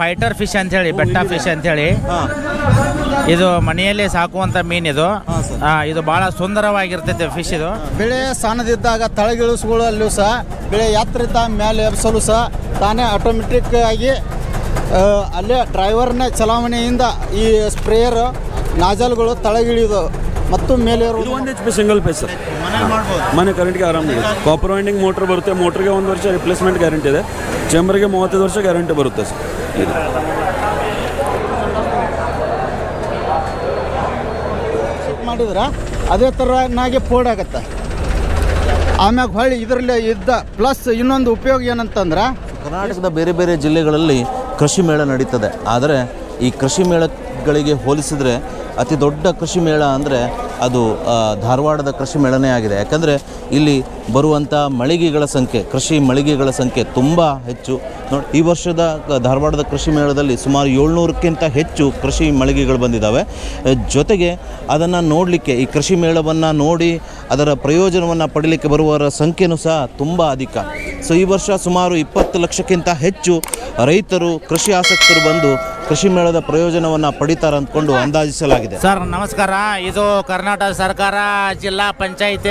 Fighter fish ಅಂತ ಹೇಳಿ ಬೆಟ್ಟ ಫಿಶ್ ಅಂತ ಹೇಳಿ ಇದು ಮನೆಯಲ್ಲಿ ಸಾಕುವಂತ ಮೀನ್ ಇದು. ಆ, ಇದು ಬಹಳ ಸುಂದರವಾಗಿರ್ತೈತೆ ಫಿಶ್ ಇದು. ಬೆಳೆ ಸಣ್ಣದಿದ್ದಾಗ ತಳಗಿಳಿಸುಗಳಲ್ಲೂ ಸಹ ಬೆಳೆ ಎತ್ತರ ಇದ್ದ ಮೇಲೆ ಎಬ್ಸಲು ಸಹ ತಾನೇ ಆಟೋಮೆಟಿಕ್ ಆಗಿ ಆ, ಅಲ್ಲೇ ಡ್ರೈವರ್ನ ಚಲಾವಣೆಯಿಂದ ಈ ಸ್ಪ್ರೇಯರ್ ನಾಜಲ್ಗಳು ತಳಗಿಳಿದು ಮತ್ತು ಮೇಲೆ ಇದು ಒಂದು H P single phase sir ಮನೆ ಕರೆಂಟ್ಗೆ ಆರಾಮಿದೆ ಕಾಪರ್ ವೈಂಡಿಂಗ್ ಮೋಟ್ರ್ ಬರುತ್ತೆ. ಮೋಟ್ರಿಗೆ ಒಂದು ವರ್ಷ ರಿಪ್ಲೇಸ್ಮೆಂಟ್ ಗ್ಯಾರಂಟಿ ಇದೆ. ಚೇಂಬರ್ಗೆ ಮೂವತ್ತೈದು ವರ್ಷ ಗ್ಯಾರಂಟಿ ಬರುತ್ತೆ ಸರ್. ಇದು. ಮಾಡಿದ್ರೆ? ಅದೇ ಥರನಾಗೆ ಫೋರ್ಡ್ ಆಗತ್ತೆ. ಆಮ್ಯಾಗ ಹೊಳ್ಳಿ ಇದರಲ್ಲಿ ಇದ್ದ ಪ್ಲಸ್ ಇನ್ನೊಂದು ಉಪಯೋಗ ಏನಂತಂದ್ರೆ ಕರ್ನಾಟಕದ ಬೇರೆ ಬೇರೆ ಜಿಲ್ಲೆಗಳಲ್ಲಿ ಕೃಷಿ ಮೇಳ ನಡೀತದೆ. ಆದರೆ ಈ ಕೃಷಿ ಮೇಳಗಳಿಗೆ ಹೋಲಿಸಿದರೆ ಅತಿ ದೊಡ್ಡ ಕೃಷಿ ಮೇಳ ಅಂದರೆ ಅದು ಧಾರವಾಡದ ಕೃಷಿ ಮೇಳನೇ ಆಗಿದೆ. ಯಾಕಂದರೆ ಇಲ್ಲಿ ಬರುವಂಥ ಮಳಿಗೆಗಳ ಸಂಖ್ಯೆ, ಕೃಷಿ ಮಳಿಗೆಗಳ ಸಂಖ್ಯೆ ತುಂಬ ಹೆಚ್ಚು. ನೋಡಿ, ಈ ವರ್ಷದ ಧಾರವಾಡದ ಕೃಷಿ ಮೇಳದಲ್ಲಿ ಸುಮಾರು ಏಳ್ನೂರಕ್ಕಿಂತ ಹೆಚ್ಚು ಕೃಷಿ ಮಳಿಗೆಗಳು ಬಂದಿದ್ದಾವೆ. ಜೊತೆಗೆ ಅದನ್ನು ನೋಡಲಿಕ್ಕೆ, ಈ ಕೃಷಿ ಮೇಳವನ್ನು ನೋಡಿ ಅದರ ಪ್ರಯೋಜನವನ್ನು ಪಡೀಲಿಕ್ಕೆ ಬರುವವರ ಸಂಖ್ಯೆನೂ ಸಹ ತುಂಬ ಅಧಿಕ. ಸೊ ಈ ವರ್ಷ ಸುಮಾರು ಇಪ್ಪತ್ತು ಲಕ್ಷಕ್ಕಿಂತ ಹೆಚ್ಚು ರೈತರು, ಕೃಷಿ ಆಸಕ್ತರು ಬಂದು ಕೃಷಿ ಮೇಳದ ಪ್ರಯೋಜನವನ್ನು ಪಡಿತಾರೆ ಅಂದ್ಕೊಂಡು ಅಂದಾಜಿಸಲಾಗಿದೆ. ಸರ್, ನಮಸ್ಕಾರ. ಇದು ಕರ್ನಾಟಕ ಸರ್ಕಾರ, ಜಿಲ್ಲಾ ಪಂಚಾಯಿತಿ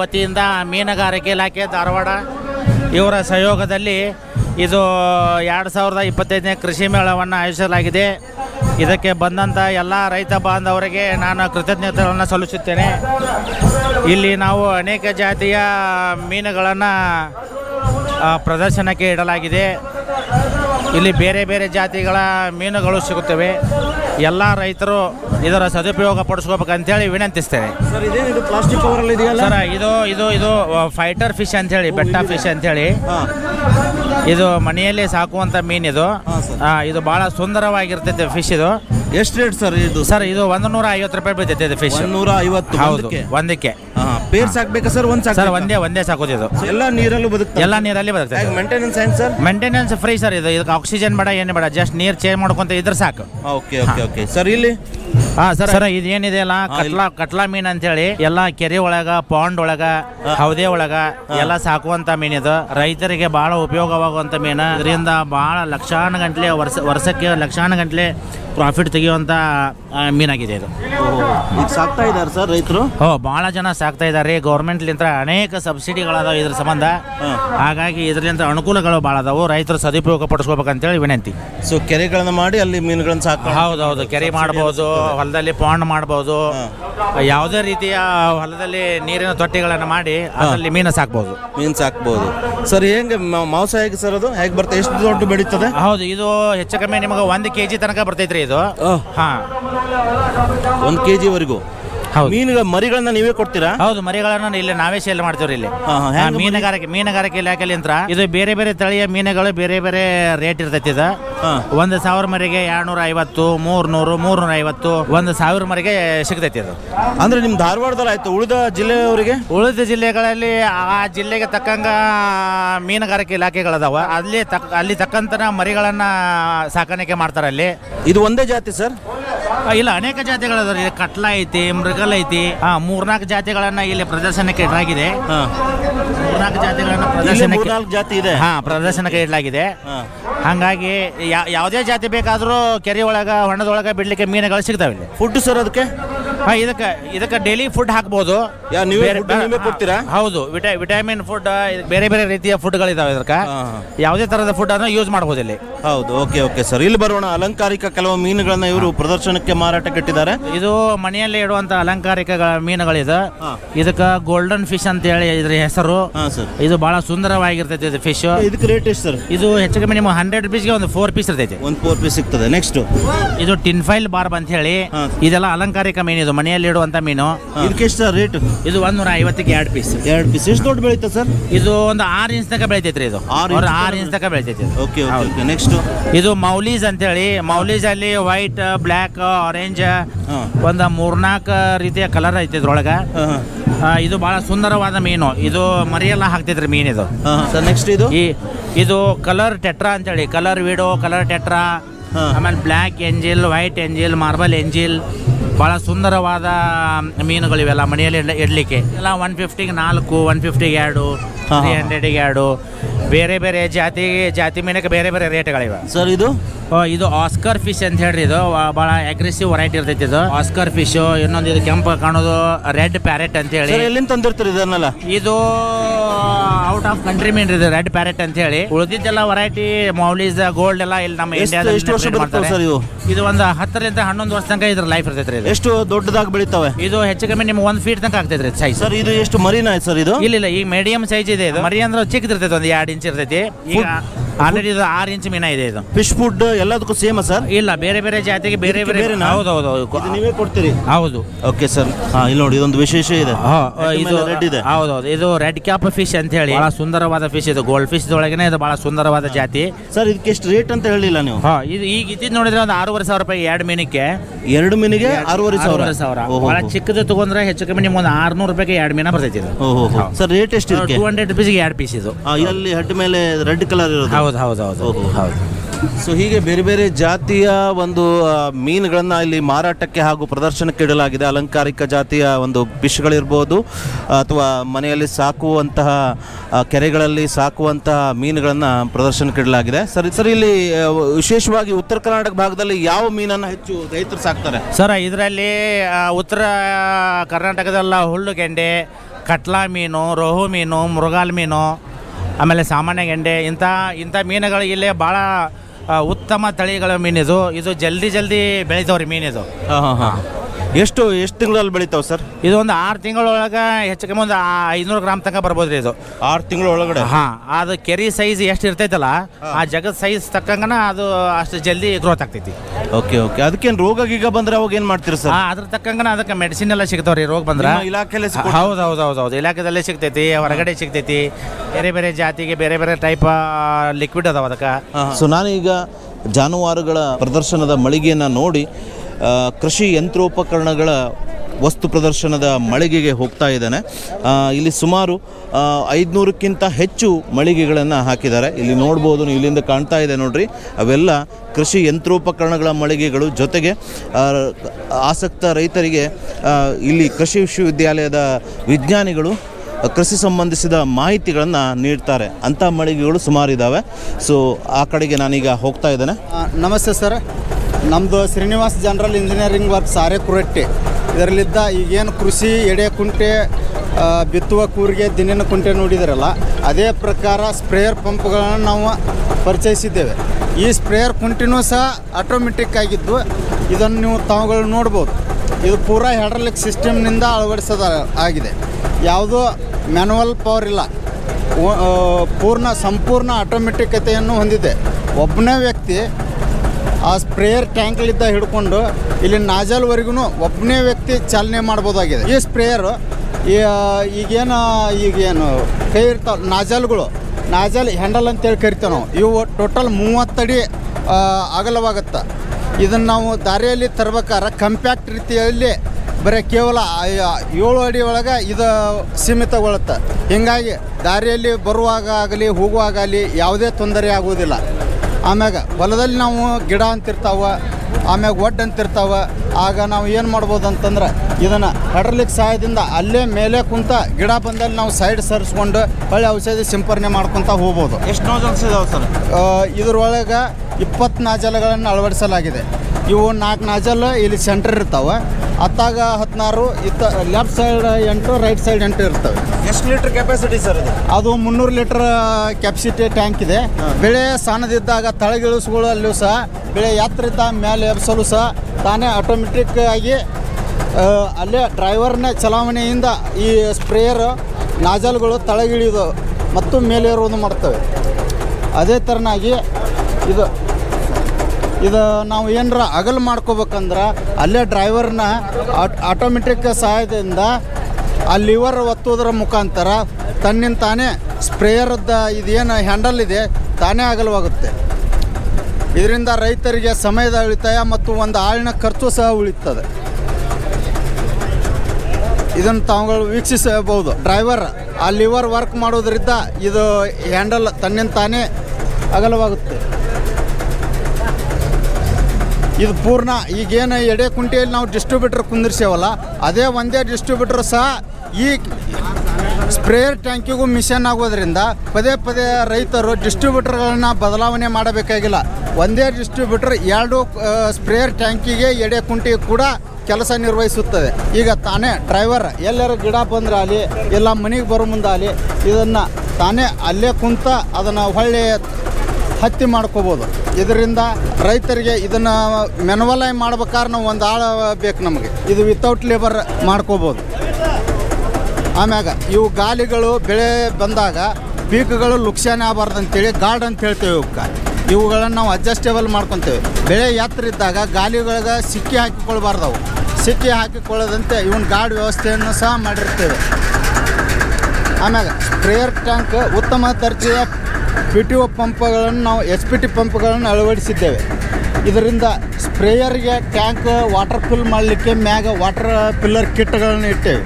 ವತಿಯಿಂದ ಮೀನುಗಾರಿಕೆ ಇಲಾಖೆ ಧಾರವಾಡ. ಇವರ ಸಹಯೋಗದಲ್ಲಿ ಇದು ಎರಡು ಸಾವಿರದ ಇಪ್ಪತ್ತೈದನೇ ಕೃಷಿ ಮೇಳವನ್ನು ಆಯೋಜಿಸಲಾಗಿದೆ. ಇದಕ್ಕೆ ಬಂದಂಥ ಎಲ್ಲ ರೈತ ಬಾಂಧವರಿಗೆ ನಾನು ಕೃತಜ್ಞತೆಗಳನ್ನು ಸಲ್ಲಿಸುತ್ತೇನೆ. ಇಲ್ಲಿ ನಾವು ಅನೇಕ ಜಾತಿಯ ಮೀನುಗಳನ್ನು ಪ್ರದರ್ಶನಕ್ಕೆ ಇಡಲಾಗಿದೆ. ಇಲ್ಲಿ ಬೇರೆ ಬೇರೆ ಜಾತಿಗಳ ಮೀನುಗಳು ಸಿಗುತ್ತವೆ. ಎಲ್ಲ ರೈತರು ಇದರ ಸದುಪಯೋಗ ಪಡಿಸ್ಕೋಬೇಕಂತೇಳಿ ವಿನಂತಿಸ್ತೇನೆ. ಸರ್ ಇದು ಇದು ಇದು ಫೈಟರ್ ಫಿಶ್ ಅಂತೇಳಿ ಬೆಟ್ಟ ಫಿಶ್ ಅಂತ ಹೇಳಿ ಇದು ಮನೆಯಲ್ಲಿ ಸಾಕುವಂತ ಮೀನ್ ಇದು ಇದು ಬಹಳ ಸುಂದರವಾಗಿರ್ತೈತೆ ಫಿಶ್ ಇದು. ಎಷ್ಟು ರೇಟ್ ಸರ್ ಇದು? ಸರ್ ಇದು ಒಂದು ನೂರ ಐವತ್ತು ರೂಪಾಯಿ ಬೀಳ್ತೈತೆ ಇದು ಫಿಶ್ ನೂರ ಐವತ್ತು ಹೌದು ಒಂದಕ್ಕೆ? ಪೇರ್ ಸಾಕ್ಬೇಕಾ ಸರ್? ಒಂದ್ ಸರ್ ಸಾಕ್ ಒಂದೇ ಒಂದೇ ಸಾಕೋದು ಎಲ್ಲ ನೀರಲ್ಲೂ ಬದುಕ ಎಲ್ಲ ನೀರಲ್ಲಿ ಬದುಕ ಮೇಂಟೆನೆನ್ಸ್ ಹೆಂಗೆ ಸರ್? ಮೇಂಟೆನೆನ್ಸ್ ಫ್ರೀ ಸರ್ ಇದು. ಇದಕ್ಕೆ ಆಕ್ಸಿಜನ್ ಬೇಡ ಏನು ಬೇಡ ಜಸ್ಟ್ ನೀರು ಚೇಂಜ್ ಮಾಡ್ಕೊಂತ ಇದ್ರೆ ಸಾಕು. Okay okay okay. ಸರ್ ಇಲ್ಲಿ? ಹಾ ಸರ್. ಸರ್ ಇದೇನಿದೆ ಅಲ್ಲ ಕಟ್ಲಾ ಕಟ್ಲಾ ಮೀನ್ ಅಂತೇಳಿ. ಎಲ್ಲಾ ಕೆರೆ ಒಳಗ ಪಾಂಡ್ ಒಳಗ ಹೌದೆ ಒಳಗ ಎಲ್ಲ ಸಾಕುವಂತ ಮೀನ್ ಇದು. ರೈತರಿಗೆ ಬಹಳ ಉಪಯೋಗವಾಗುವಂತ ಮೀನು. ಇದರಿಂದ ಬಹಳ ಲಕ್ಷಾನ ಗಂಟ್ಲೆ ವರ್ಷ ವರ್ಷಕ್ಕೆ ಲಕ್ಷಾನ ಗಂಟ್ಲೆ ಪ್ರಾಫಿಟ್ ತೆಗೆಯುವಂತ ಮೀನ್ ಮೀನಾಗಿದೆ ಇದು. ಈಗ ಸಾಕ್ತಾ ಇದಾರೆ ಸರ್ ರೈತರು? ಹೋ ಬಹಳ ಜನ ಸಾಕ್ತಾ ಇದಾರೆ ಗೌರ್ಮೆಂಟ್ ಲಿಂತ ಅನೇಕ ಸಬ್ಸಿಡಿಗಳದಾವ ಇದ್ರ ಸಂಬಂಧ. ಹಾಗಾಗಿ ಇದರಿಂದ ಅನುಕೂಲಗಳು ಬಹಳ ಅದಾವು. ರೈತರು ಸದುಪಯೋಗ ಪಡಿಸ್ಕೋಬೇಕಂತೇಳಿ ವಿನಂತಿ. ಸೊ ಕೆರೆಗಳನ್ನ ಮಾಡಿ ಅಲ್ಲಿ ಮೀನುಗಳನ್ನ ಸಾಕ ಹೌದೌದು. ಕೆರೆ ಮಾಡ್ಬೋದು ಹೊಲದಲ್ಲಿ ಪಾಂಡ್ ಮಾಡ್ಬೋದು. ಯಾವುದೇ ರೀತಿಯ ಹೊಲದಲ್ಲಿ ನೀರಿನ ತೊಟ್ಟಿಗಳನ್ನು ಮಾಡಿ ಅದರಲ್ಲಿ ಮೀನು ಸಾಕ್ಬೋದು. ಮೀನು ಸಾಕ್ಬೋದು. ಸರ್ ಹೆಂಗೆ ಮ- ಮಾಂಸ ಹೇಗೆ ಸರ್ ಅದು? ಹೇಗೆ ಬರ್ತದೆ ಎಷ್ಟು ದೊಡ್ಡ ಬೆಳೀತದೆ? ಹೌದು ಇದು ಹೆಚ್ಚು ಕಮ್ಮಿ ನಿಮಗೆ ಒಂದು ಕೆ ಜಿ ತನಕ ಬರ್ತೈತ್ರಿ ಇದು. ಹಾಂ. ಒಂದು ಕೆ ಜಿವರೆಗೂ ಹೌದು. ಮೀನುಗಳ ಮರಿಗಳನ್ನ ನೀವೇ ಕೊಡ್ತೀರಾ? ಹೌದು ಮರಿಗಳನ್ನು ಇಲ್ಲಿ ನಾವೇ ಸೇಲ್ ಮಾಡ್ತೀವ್ರಿ ಇಲ್ಲಿ. ಹಾ, ಹಾ. ಹಾ, ಹೆಂಗ್ ಮೀನುಗಾರಿಕೆ ಮೀನುಗಾರಿಕೆ ಇಲಾಖೆಲಿಂತ್ರ ಇದು ಬೇರೆ ಬೇರೆ ತಳಿಯ ಮೀನುಗಳು ಬೇರೆ ಬೇರೆ ರೇಟ್ ಇರ್ತೈತಿ ಇದು. ಹಾ. ಒಂದು ಸಾವಿರ ಮರಿಗೆ ಎರಡ್ನೂರ ಐವತ್ತು ಮೂರ್ನೂರು ಮೂರ್ನೂರ ಐವತ್ತು ಒಂದು ಸಾವಿರ ಮರಿಗೆ ಸಿಗ್ತೈತಿ ಅದು ಅಂದ್ರೆ ನಿಮ್ ಧಾರವಾಡದಲ್ಲಿ ಆಯ್ತು ಉಳಿದ ಜಿಲ್ಲೆಯವರಿಗೆ? ಉಳಿದ ಜಿಲ್ಲೆಗಳಲ್ಲಿ ಆ ಜಿಲ್ಲೆಗೆ ತಕ್ಕಂಗ ಮೀನುಗಾರಿಕೆ ಇಲಾಖೆಗಳದಾವ. ಅಲ್ಲಿ ತಕ್ಕ ಅಲ್ಲಿ ತಕ್ಕಂತನ ಮರಿಗಳನ್ನ ಸಾಕಾಣಿಕೆ ಮಾಡ್ತಾರೆ ಅಲ್ಲಿ ಇದು ಒಂದೇ ಜಾತಿ ಸರ್? ಇಲ್ಲ ಅನೇಕ ಜಾತಿಗಳ ಇಲ್ಲಿ ಕಟ್ಲ ಐತಿ ಮೃಗಲ್ ಐತಿ. ಹಾ ಮೂರ್ನಾಲ್ಕು ಜಾತಿಗಳನ್ನ ಇಲ್ಲಿ ಪ್ರದರ್ಶನಕ್ಕೆ ಇಡಲಾಗಿದೆ. ಮೂರ್ನಾಲ್ಕು ಜಾತಿಗಳನ್ನ ಪ್ರದರ್ಶನಕ್ಕೆ ಜಾತಿ ಇದೆ. ಹಾ ಪ್ರದರ್ಶನಕ್ಕೆ ಇಡಲಾಗಿದೆ. ಹಂಗಾಗಿ ಯಾ- ಯಾವುದೇ ಜಾತಿ ಬೇಕಾದರೂ ಕೆರೆ ಒಳಗ ಹೊಣದೊಳಗ ಬಿಡ್ಲಿಕ್ಕೆ ಮೀನುಗಳು ಸಿಗ್ತಾವೆ ಇಲ್ಲಿ ಫುಡ್ ಸರ್ ಅದಕ್ಕೆ? ಹಾ ಇದಕ್ಕೆ ಇದಕ್ಕೆ ಡೈಲಿ ಫುಡ್ ಹಾಕ್ಬೋದು. ಯಾ, ನೀವೇ ಬೇರೆ- food ನೀವೇ ಕೊಡ್ತೀರಾ? ಹೌದು ವಿಟ- ವಿಟಮಿನ್ ಫುಡ್ ಬೇರೆ ಬೇರೆ ರೀತಿಯ ಫುಡ್ಗಳಿದಾವೆ ಇದಕ್ಕೆ. ಹಾ, ಹಾ. ಯಾವುದೇ ತರದ ಫುಡ್ ಅನ್ನ ಯೂಸ್ ಮಾಡಬಹುದು ಇಲ್ಲಿ. ಹೌದು ಓಕೆ ಓಕೆ ಸರ್ ಇಲ್ಲಿ ಬರೋಣ ಅಲಂಕಾರಿಕ ಕೆಲವು ಮೀನುಗಳನ್ನ ಇವರು ಪ್ರದರ್ಶನಕ್ಕೆ ಮಾರಾಟಕ್ಕೆ ಇಟ್ಟಿದ್ದಾರೆ ಇದು ಮನೆಯಲ್ಲಿ ಇಡುವಂತ ಅಲಂಕಾರಿಕ ಮೀನುಗಳಿದು. ಹಾ. ಇದಕ್ಕೆ ಗೋಲ್ಡನ್ ಫಿಶ್ ಅಂತ ಹೇಳಿ ಇದ್ರ ಹೆಸರು. ಹಾ ಸರ್ ಇದು ಬಹಳ ಸುಂದರವಾಗಿರ್ತೈತಿ ಇದು ಫಿಶ್ ಇದಕ್ಕೆ ರೇಟ್ ಎಷ್ಟು ಸರ್ ಇದು ಹೆಚ್ಚು ಕಮ್ಮಿ ನಿಮ್ಮ ಹಂಡ್ರೆಡ್ ರುಪೀಸ್ಗೆ ಒಂದು ಫೋರ್ ಪೀಸ್ ಇರ್ತೈತಿ. ಒಂದು ಫೋರ್ ಪೀಸ್ ಸಿಗ್ತದೆ. ನೆಕ್ಸ್ಟ್ ಇದು ಟಿನ್ ಫೈಲ್ ಬಾರ್ಬ್ ಅಂತ ಹೇಳಿ ಹಾ. ಇದೆಲ್ಲ ಅಲಂಕಾರಿಕ ಮೀನು ಇದು. ಮನೆಯಲ್ಲಿ ಇಡುವಂತ ಮೀನು ಇದಕ್ಕೆ ಎಷ್ಟು ಸರ್ ರೇಟ್ ಇದು ಒಂದೂರ ಐವತ್ತಕ್ಕೆ ಎರಡು ಪೀಸ್ ಎರಡು ಪೀಸ್ ಎಷ್ಟು ದೊಡ್ಡ ಬೆಳೀತದೆ ಸರ್? ಇದು ಒಂದು ಆರು ಇಂಚ್ ತನಕ ಬೆಳಿತೈತ್ರಿ ಇದು. ಆರು ಇಂಚ್ ಆರು ಇಂಚ್ ತನಕ ಬೆಳಿತೈತಿ ಇದು. Okay okay. ನೆಕ್ಸ್ಟ್ ಇದು ಮೌಲೀಸ್ ಅಂತೇಳಿ. ಮೌಲೀಸ್ ಅಲ್ಲಿ ವೈಟ್ ಬ್ಲ್ಯಾಕ್ ಆರೆಂಜ್ ಹಾ. ಒಂದು ಮೂರ್ನಾಲ್ಕು ರೀತಿಯ ಕಲರ್ ಐತಿ ಇದ್ರೊಳಗೆ. ಆ, ಇದು ಬಹಳ ಸುಂದರವಾದ ಮೀನು. ಇದು ಮರಿಯೆಲ್ಲ ಹಾಕ್ತೈತ್ರಿ ಮೀನು ಇದು. ಸರ್ ನೆಕ್ಸ್ಟ್ ಇದು? ಈ ಇದು ಕಲರ್ ಟೆಟ್ರಾ ಅಂತೇಳಿ. ಕಲರ್ ವಿಡೋ ಕಲರ್ ಟೆಟ್ರಾ ಹಾ. ಆಮೇಲೆ black angel white angel marble angel ಭಾಳ ಸುಂದರವಾದ ಮೀನುಗಳಿವೆಲ್ಲ ಮನೆಯಲ್ಲಿ ಇಡಲಿಕ್ಕೆ. ಎಲ್ಲ ಒನ್ ಫಿಫ್ಟಿಗೆ ನಾಲ್ಕು ಒನ್ ಫಿಫ್ಟಿಗೆ ಎರಡು. ತ್ರೀ. ಹಂಡ್ರೆಡಿಗೆ ಎರಡು. ಬೇರೆ ಬೇರೆ ಜಾತಿ ಜಾತಿ ಮೀನಕ್ಕೆ ಬೇರೆ ಬೇರೆ ರೇಟ್ಗಳಿವೆ ಸರ್ ಇದು? ಇದು ಆಸ್ಕರ್ ಫಿಶ್ ಅಂತ ಹೇಳ್ರಿ ಇದು. ಬಹಳ ಭಾಳ ಅಗ್ರೆಸಿವ್ ವೆರೈಟಿ ಇರ್ತೈತಿ ಇದು. ಆಸ್ಕರ್ ಫಿಶ್ ಇನ್ನೊಂದು ಇದು ಕೆಂಪು ಕಾಣೋದು ರೆಡ್ ಪ್ಯಾರೆಟ್ ಅಂತ ಹೇಳಿ. ಎಲ್ಲಿಂದ ತಂದಿರ್ತೀರಿ ಇದನ್ನೆಲ್ಲ? ಇದು ಔಟ್ ಆಫ್ ಕಂಟ್ರಿ ಮೀನ್ ಇದು ರೆಡ್ ಪ್ಯಾರೆಟ್ ಅಂತ ಹೇಳಿ. ಉಳಿದಿದ್ದೆಲ್ಲ ವೆರೈಟಿ ಮೌಲೀಸ್ ಗೋಲ್ಡ್ ಎಲ್ಲ ಇಲ್ಲಿ ನಮ್ಮ ಇಂಡಿಯಾದ? ಇದು ಒಂದು ಹತ್ತರಿಂದ ಹನ್ನೊಂದು ವರ್ಷ ತನಕ ಇದ್ರ ಲೈಫ್ ಇರ್ತೈತ್ರಿ ಇದು. ಎಷ್ಟು ದೊಡ್ಡದಾಗಿ ಬೆಳಿತಾವೆ? ಇದು ಹೆಚ್ಚು ಕಮ್ಮಿ ನಿಮ್ಗೆ ಒಂದ್ ಫೀಟ್ ತನಕ ಆಗ್ತೈತ್ರಿ ಸೈಜ್ ಸರ್ ಇದು ಎಷ್ಟು ಮರಿನ ಸರ್ ಇದು? ಇಲ್ಲ ಇಲ್ಲ ಈ ಮೀಡಿಯಂ ಸೈಜ್ ಮರಿ ಅಂದ್ರೆ ಚಿಕ್ಕದಿರ್ತೈತೆ ಒಂದು ಎರಡು ಇಂಚ್ ಇರ್ತೈತಿ ಈಗ ಆಲ್ರೆಡಿ ಇದು ಆರು ಇಂಚ್ ಮೀನ ಇದೆ ಇದು. ಫಿಶ್ ಫುಡ್ ಎಲ್ಲದಕ್ಕೂ ಸೇಮ್ ಸರ್ ಇಲ್ಲ ಬೇರೆ ಬೇರೆ ಜಾತಿಗೆ ಬೇರೆ ಬೇರೆ ಬೇರೆನಾ? ಹೌದು ಹೌದು ಇದು ನೀವೇ ಕೊಡ್ತೀರಿ? ಹೌದು. ಓಕೆ ಸರ್ ಹಾ ಇಲ್ಲಿ ನೋಡಿ ಇದೊಂದು ವಿಶೇಷ ಇದೆ. ಹಾ, ಇದು ರೆಡ್ ಇದೆ. ಹೌದು ಹೌದು. ಇದು ರೆಡ್ ಕ್ಯಾಪ್ ಫಿಶ್ ಅಂತ ಹೇಳಿ. ಬಹಳ ಸುಂದರವಾದ ಫಿಶ್ ಇದು. ಗೋಲ್ಡ್ ಫಿಶ್ ಒಳಗೇನೆ ಇದು ಬಹಳ ಸುಂದರವಾದ ಜಾತಿ. ಸರ್ ಇದಕ್ಕೆ ಎಷ್ಟು ರೇಟ್ ಅಂತ ಹೇಳಿಲ್ಲ ನೀವು? ಹಾ ಇದು ಈಗ ಇದ್ದಿದ್ದು ನೋಡಿದ್ರೆ ಒಂದು ಆರೂವರೆ ಸಾವಿರ ರೂಪಾಯಿ ಎರಡು ಮೀನಕ್ಕೆ. ಎರಡು ಮೀನಿಗೆ ಆರೂವರೆ ಸಾವಿರ? ಆರೂವರೆ ಸಾವಿರ. ಓಹೋ ಬಹಳ ಚಿಕ್ಕದ ತಗೊಂಡ್ರೆ ಹೆಚ್ಚು ಕಮ್ಮಿ ನಿಮ್ಗೆ ಒಂದು ಆರ್ನೂರು ರೂಪಾಯಿಗೆ ಎರಡು ಮೀನ ಬರ್ತೈತಿ ಇದು. ಓಹೋ ಸರ್ ರೇಟ್ ಎಷ್ಟು ಇದಕ್ಕೆ ಟೂ ಹಂಡ್ರೆಡ್ ರುಪೀಸ್ಗೆ ಎರಡು ಪೀಸ್ ಇದು. ಆ, ಇಲ್ಲಿ ಹೆಡ್ ಮೇಲೆ ರೆಡ್ ಕಲರ್ ಇರೋದು. ಹೌದು ಹೌದು ಹೌದು. ಹೌದು ಹೌದು. ಸೊ ಹೀಗೆ ಬೇರೆ ಬೇರೆ ಜಾತಿಯ ಒಂದು ಮೀನುಗಳನ್ನು ಇಲ್ಲಿ ಮಾರಾಟಕ್ಕೆ ಹಾಗೂ ಪ್ರದರ್ಶನಕ್ಕೆ ಇಡಲಾಗಿದೆ. ಅಲಂಕಾರಿಕ ಜಾತಿಯ ಒಂದು ಫಿಶ್ಗಳಿರ್ಬೋದು ಅಥವಾ ಮನೆಯಲ್ಲಿ ಸಾಕುವಂತಹ ಕೆರೆಗಳಲ್ಲಿ ಸಾಕುವಂತಹ ಮೀನುಗಳನ್ನು ಪ್ರದರ್ಶನಕ್ಕೆ ಇಡಲಾಗಿದೆ. ಸರ್ ಸರ್ ಇಲ್ಲಿ ವಿಶೇಷವಾಗಿ ಉತ್ತರ ಕರ್ನಾಟಕ ಭಾಗದಲ್ಲಿ ಯಾವ ಮೀನನ್ನು ಹೆಚ್ಚು ರೈತರು ಸಾಕ್ತಾರೆ? ಸರ್ ಇದರಲ್ಲಿ ಉತ್ತರ ಕರ್ನಾಟಕದಲ್ಲ ಹುಳ್ಳುಗೆಂಡೆ ಕಟ್ಲಾ ಮೀನು ರೋಹು ಮೀನು ಮೃಗಾಲ್ ಮೀನು ಆಮೇಲೆ ಸಾಮಾನ್ಯ ಗೆಂಡೆ ಇಂಥ ಇಂಥ ಮೀನುಗಳು ಇಲ್ಲಿ ಭಾಳ ಉತ್ತಮ ತಳಿಗಳ ಮೀನಿದು. ಇದು ಜಲ್ದಿ ಜಲ್ದಿ ಬೆಳಿತಾವ್ರಿ ಮೀನಿದು. ಹಾಂ ಹಾಂ. ಹಾಂ. ಎಷ್ಟು ಎಷ್ಟು ತಿಂಗಳಲ್ಲಿ ಬೆಳಿತಾವೆ ಸರ್? ಇದು ಒಂದು ಆರು ತಿಂಗಳೊಳಗೆ ಹೆಚ್ಚು ಕಮ್ಮಿ ಒಂದು ಐನೂರು ಗ್ರಾಮ್ ತನಕ ಬರ್ಬೋದು ರೀ ಇದು. ಆರು ತಿಂಗಳ ಒಳಗಡೆ? ಹಾಂ ಅದು ಕೆರಿ ಸೈಜ್ ಎಷ್ಟು ಇರ್ತೈತಲ್ಲ ಆ ಜಗದ ಸೈಜ್ ತಕ್ಕಂಗನ ಅದು ಅಷ್ಟು ಜಲ್ದಿ ಗ್ರೋತ್ ಆಗ್ತೈತಿ. Okay okay. ಅದಕ್ಕೇನು ರೋಗ ಗೀಗ ಬಂದ್ರೆ ಅವಾಗ ಏನು ಮಾಡ್ತೀರಿ ಸರ್? ಆ, ಅದ್ರ ತಕ್ಕಂಗನ ಅದಕ್ಕೆ ಮೆಡಿಸಿನ್ ಎಲ್ಲ ಸಿಗ್ತಾವ್ರಿ ರೋಗ ಬಂದ್ರೆ. ನಿಮ್ಮ ಇಲಾಖೆಯಲ್ಲೇ ಹೌದು ಹೌದು ಹೌದು ಹೌದು. ಇಲಾಖೆದಲ್ಲೇ ಸಿಗ್ತೈತಿ ಹೊರಗಡೆ ಸಿಗ್ತೈತಿ. ಬೇರೆ ಬೇರೆ ಜಾತಿಗೆ ಬೇರೆ ಬೇರೆ ಟೈಪ್ ಲಿಕ್ವಿಡ್ ಅದಾವ ಅದಕ್ಕೆ. ಸೊ ನಾನೀಗ ಜಾನುವಾರುಗಳ ಪ್ರದರ್ಶನದ ಮಳಿಗೆಯನ್ನು ನೋಡಿ ಕೃಷಿ ಯಂತ್ರೋಪಕರಣಗಳ ವಸ್ತು ಪ್ರದರ್ಶನದ ಮಳಿಗೆಗೆ ಹೋಗ್ತಾ ಇದ್ದಾನೆ. ಇಲ್ಲಿ ಸುಮಾರು ಐದುನೂರಕ್ಕಿಂತ ಹೆಚ್ಚು ಮಳಿಗೆಗಳನ್ನು ಹಾಕಿದ್ದಾರೆ. ಇಲ್ಲಿ ನೋಡ್ಬೋದು ಇಲ್ಲಿಂದ ಕಾಣ್ತಾ ಇದೆ ನೋಡ್ರಿ. ಅವೆಲ್ಲ ಕೃಷಿ ಯಂತ್ರೋಪಕರಣಗಳ ಮಳಿಗೆಗಳು. ಜೊತೆಗೆ ಆಸಕ್ತ ರೈತರಿಗೆ ಇಲ್ಲಿ ಕೃಷಿ ವಿಶ್ವವಿದ್ಯಾಲಯದ ವಿಜ್ಞಾನಿಗಳು ಕೃಷಿ ಸಂಬಂಧಿಸಿದ ಮಾಹಿತಿಗಳನ್ನು ನೀಡ್ತಾರೆ. ಅಂಥ ಮಳಿಗೆಗಳು ಸುಮಾರು ಇದ್ದಾವೆ ಸೊ ಆ ಕಡೆಗೆ ನಾನೀಗ ಹೋಗ್ತಾ ಇದ್ದೇನೆ. ನಮಸ್ತೆ ಸರ್. ನಮ್ಮದು ಶ್ರೀನಿವಾಸ್ ಜನರಲ್ ಇಂಜಿನಿಯರಿಂಗ್ ವರ್ಕ್ ಸಾರೆ ಕುರಟ್ಟಿ ಇದರಲ್ಲಿದ್ದ ಈಗೇನು ಕೃಷಿ ಎಡೆ ಕುಂಟೆ ಬಿತ್ತುವ ಕೂರಿಗೆ ದಿನಿನ ಕುಂಟೆ ನೋಡಿದಿರಲ್ಲ, ಅದೇ ಪ್ರಕಾರ ಸ್ಪ್ರೇಯರ್ ಪಂಪ್ಗಳನ್ನು ನಾವು ಪರಿಚಯಿಸಿದ್ದೇವೆ. ಈ ಸ್ಪ್ರೇಯರ್ ಕುಂಟಿನೂ ಸಹ ಆಟೋಮೆಟಿಕ್ ಆಗಿದ್ದು, ಇದನ್ನು ನೀವು ತಾವುಗಳು ನೋಡ್ಬೋದು. ಇದು ಪೂರಾ ಹೆಡ್ರಲಿಕ್ ಸಿಸ್ಟಮ್ನಿಂದ ಅಳವಡಿಸೋದ ಆಗಿದೆ. ಯಾವುದೋ ಮ್ಯಾನುವಲ್ ಪವರ್ ಇಲ್ಲ. ಪೂರ್ಣ, ಸಂಪೂರ್ಣ ಆಟೋಮೆಟಿಕತೆಯನ್ನು ಹೊಂದಿದೆ. ಒಬ್ಬನೇ ವ್ಯಕ್ತಿ ಆ ಸ್ಪ್ರೇಯರ್ ಟ್ಯಾಂಕ್ಲಿದ್ದ ಹಿಡ್ಕೊಂಡು ಇಲ್ಲಿ ನಾಜಲ್ವರೆಗೂ ಒಬ್ಬನೇ ವ್ಯಕ್ತಿ ಚಾಲನೆ ಮಾಡ್ಬೋದಾಗಿದೆ. ಈ ಸ್ಪ್ರೇಯರು ಈಗೇನು ಈಗೇನು ಕೈ ಇರ್ತಾವ ನಾಜಲ್ಗಳು. ನಾಜಲ್ ಹ್ಯಾಂಡಲ್ ಅಂತೇಳಿ ಕರಿತೇವೆ ನಾವು. ಇವು ಟೋಟಲ್ ಮೂವತ್ತಡಿ ಅಗಲವಾಗುತ್ತೆ. ಇದನ್ನು ನಾವು ದಾರಿಯಲ್ಲಿ ತರ್ಬೇಕಾದ್ರೆ ಕಂಪ್ಯಾಕ್ಟ್ ರೀತಿಯಲ್ಲಿ ಬರೀ ಕೇವಲ ಏಳು ಅಡಿ ಒಳಗೆ ಇದು ಸೀಮಿತಗೊಳ್ಳುತ್ತೆ. ಹೀಗಾಗಿ ದಾರಿಯಲ್ಲಿ ಬರುವಾಗ ಆಗಲಿ ಹೋಗುವಾಗಲಿ ಯಾವುದೇ ತೊಂದರೆ ಆಗುವುದಿಲ್ಲ. ಆಮ್ಯಾಗ ಹೊಲದಲ್ಲಿ ನಾವು ಗಿಡ ಅಂತಿರ್ತಾವ ಆಮ್ಯಾಗ ಒಡ್ಡು ಅಂತಿರ್ತಾವ ಆಗ ನಾವು ಏನು ಮಾಡ್ಬೋದು ಅಂತಂದ್ರೆ ಇದನ್ನು ಹಡರ್ಲಿಕ್ಕೆ ಸಹಾಯದಿಂದ ಅಲ್ಲೇ ಮೇಲೆ ಕುಂತ ಗಿಡ ಬಂದಲ್ಲಿ ನಾವು ಸೈಡ್ ಸರಿಸ್ಕೊಂಡು ಹೊಳ್ಳಿ ಔಷಧಿ ಸಿಂಪರಣೆ ಮಾಡ್ಕೊತ ಹೋಗ್ಬೋದು. ಎಷ್ಟು ನೋಜಲ್ಸ್ ಇದಾವೆ ಸರ್? ಇದ್ರೊಳಗೆ ಇಪ್ಪತ್ತು ನಾಜಲಗಳನ್ನು ಅಳವಡಿಸಲಾಗಿದೆ. ಇವು ನಾಲ್ಕು ನಾಜಲ್ ಇಲ್ಲಿ ಸೆಂಟರ್ ಇರ್ತಾವೆ. ಹತ್ತಾಗ ಹದಿನಾರು ಇತ್ತ ಲೆಫ್ಟ್ ಸೈಡ್ ಎಂಟು ರೈಟ್ ಸೈಡ್ ಎಂಟು ಇರ್ತವೆ. ಎಷ್ಟು ಲೀಟರ್ ಕೆಪಾಸಿಟಿ ಸರ್ ಇದು? ಅದು ಮುನ್ನೂರು ಲೀಟರ್ ಕೆಪಾಸಿಟಿ ಟ್ಯಾಂಕ್ ಇದೆ. ಬೆಳೆ ಸಣ್ಣದಿದ್ದಾಗ ತಳಗಿಳಿಸ್ಗಳು ಅಲ್ಲೂ ಸಹ ಬೆಳೆ ಎತ್ತರಿದ್ದ ಮೇಲೆ ಎಬ್ಸಲು ಸಹ ತಾನೇ ಆಟೋಮೆಟಿಕ್ ಆಗಿ ಅಲ್ಲೇ ಡ್ರೈವರ್ನ ಚಲಾವಣೆಯಿಂದ ಈ ಸ್ಪ್ರೇಯರ್ ನಾಜಲ್ಗಳು ತಳಗಿಳಿದು ಮತ್ತು ಮೇಲೇರುವುದು ಮಾಡ್ತವೆ. ಅದೇ ಥರನಾಗಿ ಇದು ಇದು ನಾವು ಏನಾರ ಅಗಲ್ ಮಾಡ್ಕೋಬೇಕಂದ್ರೆ ಅಲ್ಲೇ ಡ್ರೈವರ್ನ ಆಟೋಮೆಟಿಕ್ ಸಹಾಯದಿಂದ ಆ ಲಿವರ್ ಒತ್ತುವುದರ ಮುಖಾಂತರ ತನ್ನಿಂದ ತಾನೇ ಸ್ಪ್ರೇಯರ್ದ ಇದೇನು ಹ್ಯಾಂಡಲ್ ಇದೆ, ತಾನೇ ಅಗಲವಾಗುತ್ತೆ ಇದರಿಂದ ರೈತರಿಗೆ ಸಮಯದ ಉಳಿತಾಯ ಮತ್ತು ಒಂದು ಆಳಿನ ಖರ್ಚು ಸಹ ಉಳಿತದೆ. ಇದನ್ನು ತಾವುಗಳು ವೀಕ್ಷಿಸಬಹುದು. ಡ್ರೈವರ್ ಆ ಲಿವರ್ ವರ್ಕ್ ಮಾಡೋದ್ರಿಂದ ಇದು ಹ್ಯಾಂಡಲ್ ತನ್ನಿಂದ ತಾನೇ ಅಗಲವಾಗುತ್ತೆ ಇದು ಪೂರ್ಣ. ಈಗೇನು ಎಡೆ ಕುಂಟೆಯಲ್ಲಿ ನಾವು ಡಿಸ್ಟ್ರಿಬ್ಯೂಟರ್ ಕುಂದಿರ್ಸೇವಲ್ಲ ಅದೇ ಒಂದೇ ಡಿಸ್ಟ್ರಿಬ್ಯೂಟರ್ ಸಹ ಈ ಸ್ಪ್ರೇಯರ್ ಟ್ಯಾಂಕಿಗೂ ಮಿಷನ್ ಆಗೋದ್ರಿಂದ ಪದೇ ಪದೇ ರೈತರು ಡಿಸ್ಟ್ರಿಬ್ಯೂಟರ್ಗಳನ್ನ ಬದಲಾವಣೆ ಮಾಡಬೇಕಾಗಿಲ್ಲ. ಒಂದೇ ಡಿಸ್ಟ್ರಿಬ್ಯೂಟರ್ ಎರಡು ಸ್ಪ್ರೇಯರ್ ಟ್ಯಾಂಕಿಗೆ ಎಡೆ ಕುಂಟಿ ಕೂಡ ಕೆಲಸ ನಿರ್ವಹಿಸುತ್ತದೆ. ಈಗ ತಾನೇ ಡ್ರೈವರ್ ಎಲ್ಲರ ಗಿಡ ಬಂದ್ರೆ ಅಲ್ಲಿ ಇಲ್ಲ ಮನೆಗೆ ಬರೋ ಮುಂದೆ ಅಲ್ಲಿ ಇದನ್ನು ತಾನೇ ಅಲ್ಲೇ ಕುಂತ ಅದನ್ನು ಹೊಳ್ಳಿ ಹತ್ತಿ ಮಾಡ್ಕೋಬೋದು. ಇದರಿಂದ ರೈತರಿಗೆ ಇದನ್ನು ಮೆನುವಲೈ ಮಾಡ್ಬೇಕಾದ್ರೆ ನಾವು ಒಂದು ಆಳ ಬೇಕು ನಮಗೆ. ಇದು ವಿತೌಟ್ ಲೇಬರ್ ಮಾಡ್ಕೋಬೋದು. ಆಮ್ಯಾಗ ಇವು ಗಾಲಿಗಳು ಬೆಳೆ ಬಂದಾಗ ಪೀಕ್ಗಳು ಲುಕ್ಸಾನ ಆಗಬಾರ್ದು ಅಂತೇಳಿ ಗಾರ್ಡ್ ಅಂತ ಹೇಳ್ತೇವೆ ಇವಕ್ಕೆ ಇವುಗಳನ್ನು ನಾವು ಅಡ್ಜಸ್ಟೇಬಲ್ ಮಾಡ್ಕೊತೇವೆ. ಬೆಳೆ ಎತ್ತರ ಇದ್ದಾಗ ಗಾಲಿಗಳಿಗೆ ಸಿಕ್ಕಿ ಹಾಕಿಕೊಳ್ಬಾರ್ದವು. ಸಿಕ್ಕಿ ಹಾಕಿಕೊಳ್ಳದಂತೆ ಇವನ್ ಗಾರ್ಡ್ ವ್ಯವಸ್ಥೆಯನ್ನು ಸಹ ಮಾಡಿರ್ತೇವೆ. ಆಮ್ಯಾಗ ಸ್ಪ್ರೇಯರ್ ಟ್ಯಾಂಕ್ ಉತ್ತಮ ದರ್ಜೆಯ ಪಿ ಟಿ ಒ ಪಂಪ್ಗಳನ್ನು ನಾವು ಎಚ್ ಪಿ ಟಿ ಪಂಪ್ಗಳನ್ನು ಅಳವಡಿಸಿದ್ದೇವೆ. ಇದರಿಂದ ಸ್ಪ್ರೇಯರ್ಗೆ ಟ್ಯಾಂಕ್ ವಾಟರ್ ಫಿಲ್ ಮಾಡಲಿಕ್ಕೆ ಮ್ಯಾಗ ವಾಟರ್ ಫಿಲ್ಲರ್ ಕಿಟ್ಗಳನ್ನು ಇಟ್ಟೇವೆ.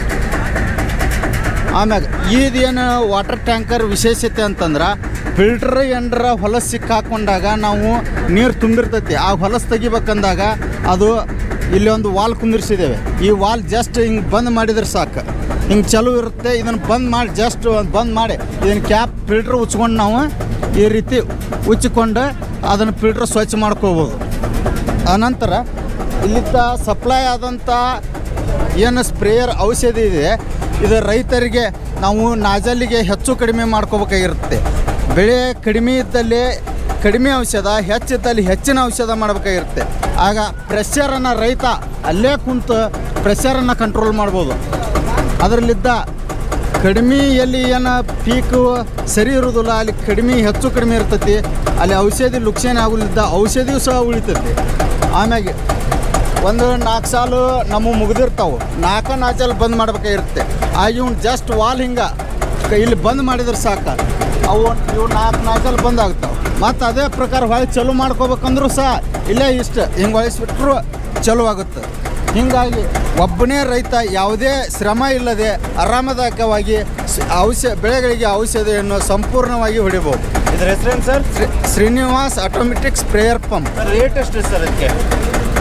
ಆಮ್ಯಾಗ ಇದೇನು ವಾಟರ್ ಟ್ಯಾಂಕರ್ ವಿಶೇಷತೆ ಅಂತಂದ್ರೆ ಫಿಲ್ಟರ್ ಏನರ ಹೊಲಸು ಸಿಕ್ಕಾಕೊಂಡಾಗ ನಾವು ನೀರು ತುಂಬಿರ್ತೈತಿ. ಆ ಹೊಲಸು ತೆಗಿಬೇಕಂದಾಗ ಅದು ಇಲ್ಲಿ ಒಂದು ವಾಲ್ ಕುಂದಿರ್ಸಿದ್ದೇವೆ. ಈ ವಾಲ್ ಜಸ್ಟ್ ಹಿಂಗೆ ಬಂದ್ ಮಾಡಿದ್ರೆ ಸಾಕು. ಹಿಂಗೆ ಚಲೋ ಇರುತ್ತೆ, ಇದನ್ನು ಬಂದ್ ಮಾಡಿ ಜಸ್ಟ್ ಬಂದ್ ಮಾಡಿ ಇದನ್ನು ಕ್ಯಾಪ್ ಫಿಲ್ಟ್ರ್ ಉಚ್ಕೊಂಡು ನಾವು ಈ ರೀತಿ ಉಚ್ಚಿಕೊಂಡು ಅದನ್ನು ಫಿಲ್ಟ್ರ್ ಸ್ವಚ್ಛ ಮಾಡ್ಕೋಬೋದು. ಆನಂತರ ಇಲ್ಲಿದ್ದ ಸಪ್ಲೈ ಆದಂಥ ಏನು ಸ್ಪ್ರೇಯರ್ ಔಷಧಿ ಇದೆ, ಇದು ರೈತರಿಗೆ ನಾವು ನಾಜಲ್ಲಿಗೆ ಹೆಚ್ಚು ಕಡಿಮೆ ಮಾಡ್ಕೋಬೇಕಾಗಿರುತ್ತೆ. ಬೆಳೆ ಕಡಿಮೆ ಇದ್ದಲ್ಲಿ ಕಡಿಮೆ ಔಷಧ ಹೆಚ್ಚಿದ್ದಲ್ಲಿ ಹೆಚ್ಚಿನ ಔಷಧ ಮಾಡಬೇಕಾಗಿರುತ್ತೆ. ಆಗ ಪ್ರೆಷರನ್ನು ರೈತ ಅಲ್ಲೇ ಕುಂತು ಪ್ರೆಷರನ್ನು ಕಂಟ್ರೋಲ್ ಮಾಡ್ಬೋದು. ಅದರಲ್ಲಿದ್ದ ಕಡಿಮೆ ಎಲ್ಲಿ ಏನು ಪೀಕು ಸರಿ ಇರೋದಿಲ್ಲ ಅಲ್ಲಿ ಕಡಿಮೆ, ಹೆಚ್ಚು ಕಡಿಮೆ ಇರ್ತೈತಿ. ಅಲ್ಲಿ ಔಷಧಿ ಲುಕ್ಷಾನೆ ಆಗಲಿದ್ದ ಔಷಧಿಯು ಸಹ ಉಳಿತೈತಿ. ಆಮ್ಯಾಗೆ ಒಂದು ನಾಲ್ಕು ಸಾಲು ನಮಗೆ ಮುಗಿದಿರ್ತಾವೆ. ನಾಲ್ಕು ನಾಲ್ಕಲ್ಲಿ ಬಂದ್ ಮಾಡ್ಬೇಕಾಗಿರುತ್ತೆ ಆ ಇವ್ನು ಜಸ್ಟ್ ವಾಲ್ ಹಿಂಗೆ ಇಲ್ಲಿ ಬಂದ್ ಮಾಡಿದ್ರೆ ಸಾಕು. ಅವು ಇವು ನಾಲ್ಕು ನಾಲ್ಕಲ್ಲಿ ಬಂದ್ ಆಗ್ತಾವೆ. ಮತ್ತು ಅದೇ ಪ್ರಕಾರ ಹೊಳೆ ಚಲೋ ಮಾಡ್ಕೋಬೇಕಂದ್ರೂ ಸಹ ಇಲ್ಲೇ ಇಷ್ಟು. ಹಿಂಗೆ ಹೊಳಿಸ್ಬಿಟ್ರು ಚಲೋ ಆಗುತ್ತೆ. ಹೀಗಾಗಿ ಒಬ್ಬನೇ ರೈತ ಯಾವುದೇ ಶ್ರಮ ಇಲ್ಲದೆ ಆರಾಮದಾಯಕವಾಗಿ ಔಷಧ ಬೆಳೆಗಳಿಗೆ ಔಷಧಿಯನ್ನು ಸಂಪೂರ್ಣವಾಗಿ ಹೊಡಿಬೋದು. ಇದರ ಹೆಸರೇನು sir? Shri Srinivas automatic sprayer pump. Rate ಎಷ್ಟು ಸರ್ ಅದಕ್ಕೆ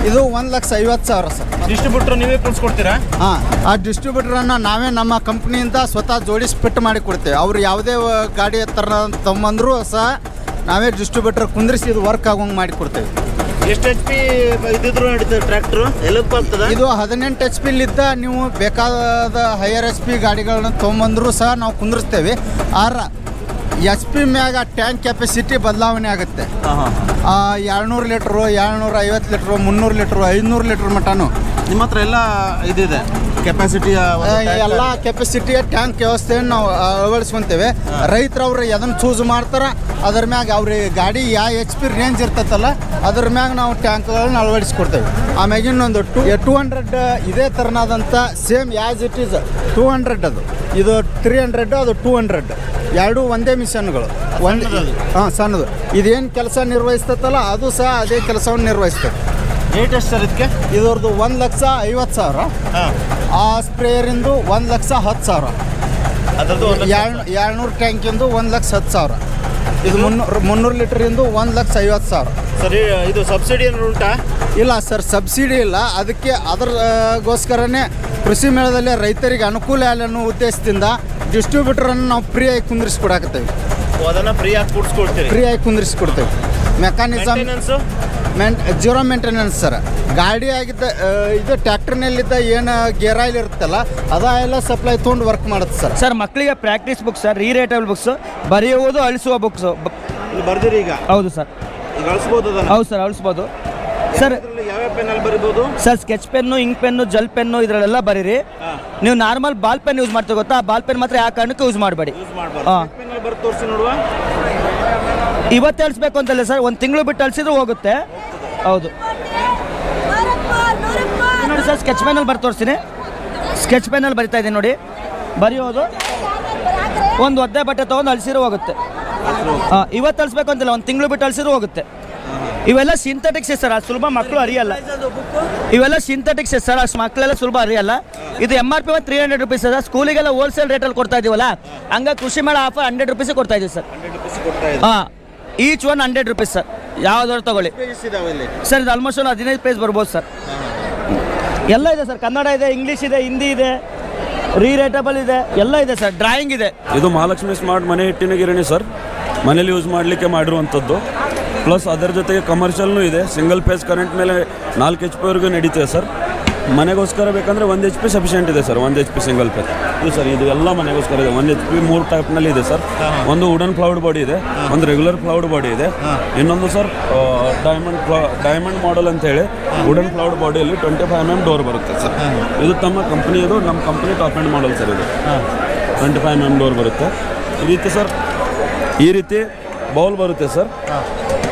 ಇದು ಒಂದು ಲಕ್ಷ ಐವತ್ತು ಸಾವಿರ ಸರ್. ಡಿಸ್ಟ್ರಿಬ್ಯೂಟರ್ ನೀವೇ ಕೊಡ್ಸ್ಕೊಡ್ತೀರಾ ಹಾಂ ಆ ಡಿಸ್ಟ್ರಿಬ್ಯೂಟರನ್ನು ನಾವೇ ನಮ್ಮ ಕಂಪ್ನಿಯಿಂದ ಸ್ವತಃ ಜೋಡಿಸಿ ಫಿಟ್ ಮಾಡಿ ಕೊಡ್ತೇವೆ. ಅವ್ರು ಯಾವುದೇ ಗಾಡಿ ಥರ ತಗೊಂಬಂದರೂ ಸಹ ನಾವೇ ಡಿಸ್ಟ್ರಿಬ್ಯೂಟರ್ ಕುಂದ್ರಿಸಿ ಇದು ವರ್ಕ್ ಆಗೋಂಗೆ ಮಾಡಿ ಕೊಡ್ತೇವೆ. ಎಷ್ಟು ಎಚ್ ಪಿ ಇದ್ದಿದ್ರು ನಡೀತದೆ ಟ್ರ್ಯಾಕ್ಟ್ರು ಇದು ಹದಿನೆಂಟು ಎಚ್ ಪಿಲಿದ್ದ ನೀವು ಬೇಕಾದ ಹೈಯರ್ ಎಚ್ ಪಿ ಗಾಡಿಗಳನ್ನ ತೊಗೊಂಬಂದರೂ ಸಹ ನಾವು ಕುಂದಿರ್ತೇವೆ ಆರ ಎಚ್ ಪಿ ಮ್ಯಾಗ ಟ್ಯಾಂಕ್ ಕೆಪಾಸಿಟಿ ಬದಲಾವಣೆ ಆಗುತ್ತೆ. ಏಳ್ನೂರು ಲೀಟ್ರು ಏಳ್ನೂರ ಐವತ್ತು ಲೀಟ್ರು ಮುನ್ನೂರು ಲೀಟ್ರು ಐದುನೂರು ಲೀಟ್ರ್ ಮಟನು. ನಿಮ್ಮ ಹತ್ರ ಎಲ್ಲ ಇದಿದೆ. ಕೆಪಾಸಿಟಿಯ ಎಲ್ಲ ಕೆಪಾಸಿಟಿಯ ಟ್ಯಾಂಕ್ ವ್ಯವಸ್ಥೆಯನ್ನು ನಾವು ಅಳವಡಿಸ್ಕೊಂತೇವೆ. ರೈತರು ಅವ್ರು ಅದನ್ನು ಚೂಸ್ ಮಾಡ್ತಾರೆ ಅದ್ರ ಮ್ಯಾಗ ಅವ್ರಿಗೆ ಗಾಡಿ ಯಾವ ಎಚ್ ಪಿ ರೇಂಜ್ ಇರ್ತೈತಲ್ಲ ಅದ್ರ ಮ್ಯಾಗ ನಾವು ಟ್ಯಾಂಕ್ಗಳನ್ನ ಅಳವಡಿಸ್ಕೊಡ್ತೇವೆ. ಆಮ್ಯಾಗ ಇನ್ನೊಂದು ಟು ಟೂ ಹಂಡ್ರೆಡ್ ಇದೇ ಥರನಾದಂಥ same as it is two hundred ಅದು. ಇದು ತ್ರೀ ಹಂಡ್ರೆಡ್ ಅದು ಟೂ ಹಂಡ್ರೆಡ್ ಎರಡೂ ಒಂದೇ ಮಿಷನ್ಗಳು ಒಂದು ಹಾಂ ಸಣ್ಣದು. ಇದೇನು ಕೆಲಸ ನಿರ್ವಹಿಸ್ತೈತಲ್ಲ ಅದು ಸಹ ಅದೇ ಕೆಲಸವನ್ನು ನಿರ್ವಹಿಸ್ತದೆ ರೇಟ್ ಎಷ್ಟು ಸರ್ ಇದಕ್ಕೆ? ಇದ್ರದ್ದು ಒಂದು ಲಕ್ಷ ಐವತ್ತು ಸಾವಿರ. ಹಾಂ. ಆ ಸ್ಪ್ರೇಯರಿಂದು ಒಂದು ಲಕ್ಷ ಹತ್ತು ಸಾವಿರ. ಅದರದ್ದು ಎರಡು. ಏಳ್ನೂರು ಟ್ಯಾಂಕಿಂದು ಒಂದು ಲಕ್ಷ ಹತ್ತು ಸಾವಿರ. ಇದು ಮುನ್ನೂರು ಮುನ್ನೂರು ಲೀಟ್ರಿಂದು ಒಂದು ಲಕ್ಷ ಐವತ್ತು ಸಾವಿರ. ಸರಿ ಇದು ಸಬ್ಸಿಡಿ ಏನಾದ್ರು ಉಂಟಾ? ಇಲ್ಲ ಸರ್ ಸಬ್ಸಿಡಿ ಇಲ್ಲ. ಅದಕ್ಕೆ ಅದರಗೋಸ್ಕರನೇ ಕೃಷಿ ಮೇಳದಲ್ಲಿ ರೈತರಿಗೆ ಅನುಕೂಲ ಆಗಲಿ ಅನ್ನೋ ಉದ್ದೇಶದಿಂದ ಡಿಸ್ಟ್ರಿಬ್ಯೂಟರನ್ನು ನಾವು ಫ್ರೀಯಾಗಿ ಕುಂದಿರಿಸ್ಕೊಡಾಕತ್ತೇವೆ. ಅದನ್ನು ಫ್ರೀಯಾಗಿ ಫ್ರೀ ಆಗಿ ಕೂಡಿಸ್ಕೊಡ್ತೀರಿ. ಫ್ರೀಯಾಗಿ ಕುಂದಿರಿಸ್ಕೊಡ್ತೇವೆ. ಮೆಕ್ಯಾನಿಸಮ್ ಮೇಂಟ್ ಜೀರೋ ಮೇಂಟೆನೆನ್ಸ್ ಸರ್. ಗಾಡಿ ಆಗಿದ್ದ ಇದು ಟ್ಯಾಕ್ಟರ್ನಲ್ಲಿದ್ದ ಏನು ಗೇರ್ ಆಯಿಲ್ ಇರುತ್ತಲ್ಲ ಅದ ಎಲ್ಲ ಸಪ್ಲೈ ತೊಗೊಂಡು ವರ್ಕ್ ಮಾಡುತ್ತೆ ಸರ್. ಸರ್ ಮಕ್ಕಳಿಗೆ practice books sir rewritable books ಬರೆಯುವುದು ಅಳಿಸುವ ಬುಕ್ಸ್ ಬರ್ದಿರಿ ಈಗ. ಹೌದು ಸರ್. ಹೌದು ಸರ್ ಅಳಿಸ್ಬೋದು. ಸರ್ ಬರಿಬೋದು? Sir sketch pen ink pen gel pen ಇದರಲ್ಲೆಲ್ಲ ಬರೀರಿ. ನೀವು ನಾರ್ಮಲ್ ಬಾಲ್ ಪೆನ್ ಯೂಸ್ ಮಾಡ್ತೀವಿ ಗೊತ್ತಾ? ಆ ಬಾಲ್ ಪೆನ್ ಮಾತ್ರ ಯಾವ ಕಾರಣಕ್ಕೂ ಯೂಸ್ ಮಾಡಬೇಡಿ. ಹಾಂ. ಇವತ್ತು ಅಳಿಸ್ಬೇಕು ಅಂತಲ್ಲ ಸರ್ ಒಂದು ತಿಂಗಳು ಬಿಟ್ಟು ಅಳಿಸಿದ್ರು ಹೋಗುತ್ತೆ. ಹೌದು. ನೋಡಿ ಸರ್ ಸ್ಕೆಚ್ ಪೆನಲ್ಲಿ ಬರ್ ತೋರಿಸ್ತೀನಿ. ಸ್ಕೆಚ್ ಪೆನ್ನಲ್ಲಿ ಬರಿತಾ ಇದ್ದೀನಿ ನೋಡಿ. ಬರೆಯೋದು. ಒಂದು ಒದ್ದೆ ಬಟ್ಟೆ ತೊಗೊಂಡು ಅಳಿಸಿರು ಹೋಗುತ್ತೆ. ಹಾಂ ಇವತ್ತು ಅಳಿಸ್ಬೇಕು ಅಂತಿಲ್ಲ ಒಂದು ತಿಂಗಳು ಬಿಟ್ಟು ಅಳಿಸಿರು ಹೋಗುತ್ತೆ. ಇವೆಲ್ಲ ಸಿಂಥೆಟಿಕ್ಸ್ ಸರ್ ಅದು ಸುಲಭ ಮಕ್ಕಳು ಅರಿಯಲ್ಲ. ಇವೆಲ್ಲ ಸಿಂಥೆಟಿಕ್ಸ್ ಸರ್ ಅಷ್ಟು ಮಕ್ಕಳೆಲ್ಲ ಸುಲಭ ಅರಿಯಲ್ಲ. ಇದು M R P three hundred rupees sir ಸ್ಕೂಲಿಗೆಲ್ಲ wholesale ರೇಟಲ್ಲಿ ಕೊಡ್ತಾ ಇದೀವಲ್ಲ? ಹಂಗಾಗಿ ಕೃಷಿ ಮೇಳ ಆಫರ್ ಹಂಡ್ರೆಡ್ ರುಪೀಸ್ ಕೊಡ್ತಾ ಇದೀವಿ ಸರ್. ಹಾಂ. Each one hundred rupees sir ಯಾವ್ದಾದ್ರು ತಗೊಳ್ಳಿ. ಪೇಜಸ್ ಇದಾವೆ ಇಲ್ಲಿ. ಸರ್ ಇದು ಆಲ್ಮೋಸ್ಟ್ ಒಂದು ಹದಿನೈದು ಪೇಜ್ ಬರ್ಬೋದು ಸರ್ ಎಲ್ಲ ಇದೆ ಸರ್ ಕನ್ನಡ ಇದೆ ಇಂಗ್ಲೀಷ್ ಇದೆ ಹಿಂದಿ ಇದೆ ರೀ ರೇಟಬಲ್ ಇದೆ ಎಲ್ಲ ಇದೆ ಸರ್ ಡ್ರಾಯಿಂಗ್ ಇದೆ. ಇದು ಮಹಾಲಕ್ಷ್ಮಿ ಸ್ಮಾರ್ಟ್ ಮನೆ ಹಿಟ್ಟಿನ ಗಿರಣಿ ಸರ್ ಮನೇಲಿ ಯೂಸ್ ಮಾಡಲಿಕ್ಕೆ ಮಾಡಿರುವಂಥದ್ದು ಪ್ಲಸ್ ಅದರ ಜೊತೆಗೆ ಕಮರ್ಷಿಯಲ್ನೂ ಇದೆ. ಸಿಂಗಲ್ ಫೇಸ್ ಕರೆಂಟ್ ಮೇಲೆ ನಾಲ್ಕು ಎಚ್ ಪಿವರೆಗೂ ನಡೀತದೆ ಸರ್ ಮನೆಗೋಸ್ಕರ ಬೇಕಂದರೆ ಒಂದು ಎಚ್ ಪಿ ಸಫಿಷಿಯೆಂಟ್ ಇದೆ ಸರ್ ಒಂದು ಎಚ್ ಪಿ ಸಿಂಗಲ್ ಫೇಸ್ ಇದು ಸರ್ ಇದು ಎಲ್ಲ ಮನೆಗೋಸ್ಕರ ಇದೆ. ಒಂದು ಎಚ್ ಪಿ ಮೂರು ಟೈಪ್ನಲ್ಲಿ ಇದೆ ಸರ್. ಒಂದು ವುಡನ್ ಫ್ಲೌಡ್ ಬಾಡಿ ಇದೆ ಒಂದು ರೆಗ್ಯುಲರ್ ಫ್ಲೌಡ್ ಬಾಡಿ ಇದೆ. ಇನ್ನೊಂದು ಸರ್ ಡೈಮಂಡ್ ಡೈಮಂಡ್ ಮಾಡೆಲ್ ಅಂತೇಳಿ ವುಡನ್ ಫ್ಲೌಡ್ ಬಾಡಿಯಲ್ಲಿ twenty five M M door ಬರುತ್ತೆ ಸರ್. ಇದು ತಮ್ಮ ಕಂಪ್ನಿಯದು ನಮ್ಮ company top and model sir ಇದು. Twenty five M M door ಬರುತ್ತೆ. ಈ ರೀತಿ ಸರ್ ಈ ರೀತಿ ಬೌಲ್ ಬರುತ್ತೆ ಸರ್.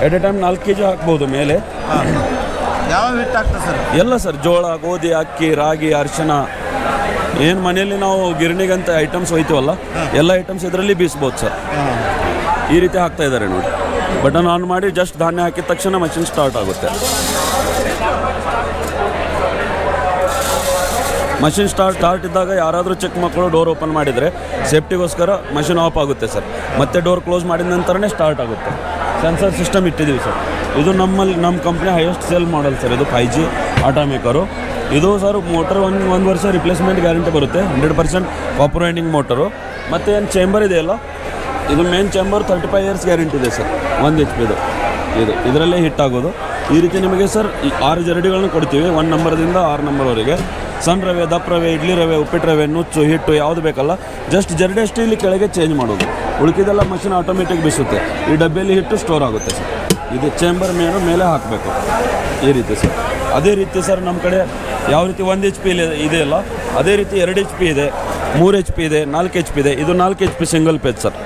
ಎಟ್ ಎ ಟೈಮ್ ನಾಲ್ಕು ಕೆ ಜಿ ಹಾಕ್ಬೋದು ಮೇಲೆ. ಎಲ್ಲ ಸರ್, ಜೋಳ, ಗೋಧಿ, ಅಕ್ಕಿ, ರಾಗಿ ಅರಿಶಿನ ಏನು ಮನೆಯಲ್ಲಿ ನಾವು ಗಿರಣಿಗಂತ ಐಟಮ್ಸ್ ಹೋಯ್ತೀವಲ್ಲ ಎಲ್ಲ ಐಟಮ್ಸ್ ಇದರಲ್ಲಿ ಬೀಸ್ಬೋದು ಸರ್. ಈ ರೀತಿ ಹಾಕ್ತಾ ಇದ್ದಾರೆ ನೋಡಿ. ಬಟನ್ ಆನ್ ಮಾಡಿ ಜಸ್ಟ್ ಧಾನ್ಯ ಹಾಕಿದ ತಕ್ಷಣ ಮಷಿನ್ ಸ್ಟಾರ್ಟ್ ಆಗುತ್ತೆ. ಮಷಿನ್ ಸ್ಟಾರ್ಟ್ ಸ್ಟಾರ್ಟ್ ಇದ್ದಾಗ ಯಾರಾದರೂ ಚಿಕ್ಕ ಮಕ್ಕಳು ಡೋರ್ ಓಪನ್ ಮಾಡಿದರೆ ಸೇಫ್ಟಿಗೋಸ್ಕರ ಮಷಿನ್ ಆಫ್ ಆಗುತ್ತೆ ಸರ್. ಮತ್ತೆ ಡೋರ್ ಕ್ಲೋಸ್ ಮಾಡಿದ ನಂತರನೇ ಸ್ಟಾರ್ಟ್ ಆಗುತ್ತೆ. ಸೆನ್ಸರ್ ಸಿಸ್ಟಮ್ ಇಟ್ಟಿದ್ದೀವಿ ಸರ್. ಇದು ನಮ್ಮಲ್ಲಿ ನಮ್ಮ company highest sale model sir. ಇದು ಫೈ ಜಿ ಆಟೋಮೇಕರು ಇದು ಸರ್ ಮೋಟರ್ ಒಂದು ಒಂದು ವರ್ಷ ರಿಪ್ಲೇಸ್ಮೆಂಟ್ ಗ್ಯಾರಂಟಿ ಬರುತ್ತೆ. Hundred percent copper winding motor ಮತ್ತು ಏನು ಚೇಂಬರ್ ಇದೆಯಲ್ಲ ಇದು main chamber thirty five years guarantee ಇದೆ ಸರ್. ಒಂದು ಎಚ್ ಪಿದು ಇದು, ಇದರಲ್ಲೇ ಹಿಟ್ ಆಗೋದು. ಈ ರೀತಿ ನಿಮಗೆ ಸರ್ ಆರು ಜರಡಿಗಳನ್ನು ಕೊಡ್ತೀವಿ. ಒನ್ ನಂಬರ್ದಿಂದ ಆರು ನಂಬರ್ವರೆಗೆ ಸಣ್ಣ ರವೆ, ದಪ್ಪ ರವೆ, ಇಡ್ಲಿ ರವೆ, ಉಪ್ಪಿಟ್ಟು ರವೆ, ನುಚ್ಚು, ಹಿಟ್ಟು ಯಾವುದು ಬೇಕಲ್ಲ ಜಸ್ಟ್ ಜರಡೆ ಇಲ್ಲಿ ಕೆಳಗೆ ಚೇಂಜ್ ಮಾಡೋದು. ಉಳಿಕಿದೆಲ್ಲ ಮಷಿನ್ ಆಟೋಮೆಟಿಕ್ ಬಿಸುತ್ತೆ. ಈ ಡಬ್ಬಿಯಲ್ಲಿ ಹಿಟ್ಟು ಸ್ಟೋರ್ ಆಗುತ್ತೆ ಸರ್ ಇದು ಚೇಂಬರ್ ಮೇನು ಮೇಲೆ ಹಾಕಬೇಕು. ಈ ರೀತಿ ಸರ್ ಅದೇ ರೀತಿ ಸರ್ ನಮ್ಮ ಕಡೆ ಯಾವ ರೀತಿ ಒಂದು ಎಚ್ ಪಿ ಇದೆಯಲ್ಲ, ಅದೇ ರೀತಿ ಎರಡು ಎಚ್ ಪಿ ಇದೆ, ಮೂರು ಎಚ್ ಪಿ ಇದೆ, ನಾಲ್ಕು ಎಚ್ ಪಿ ಇದೆ. ಇದು ನಾಲ್ಕು H P single phase sir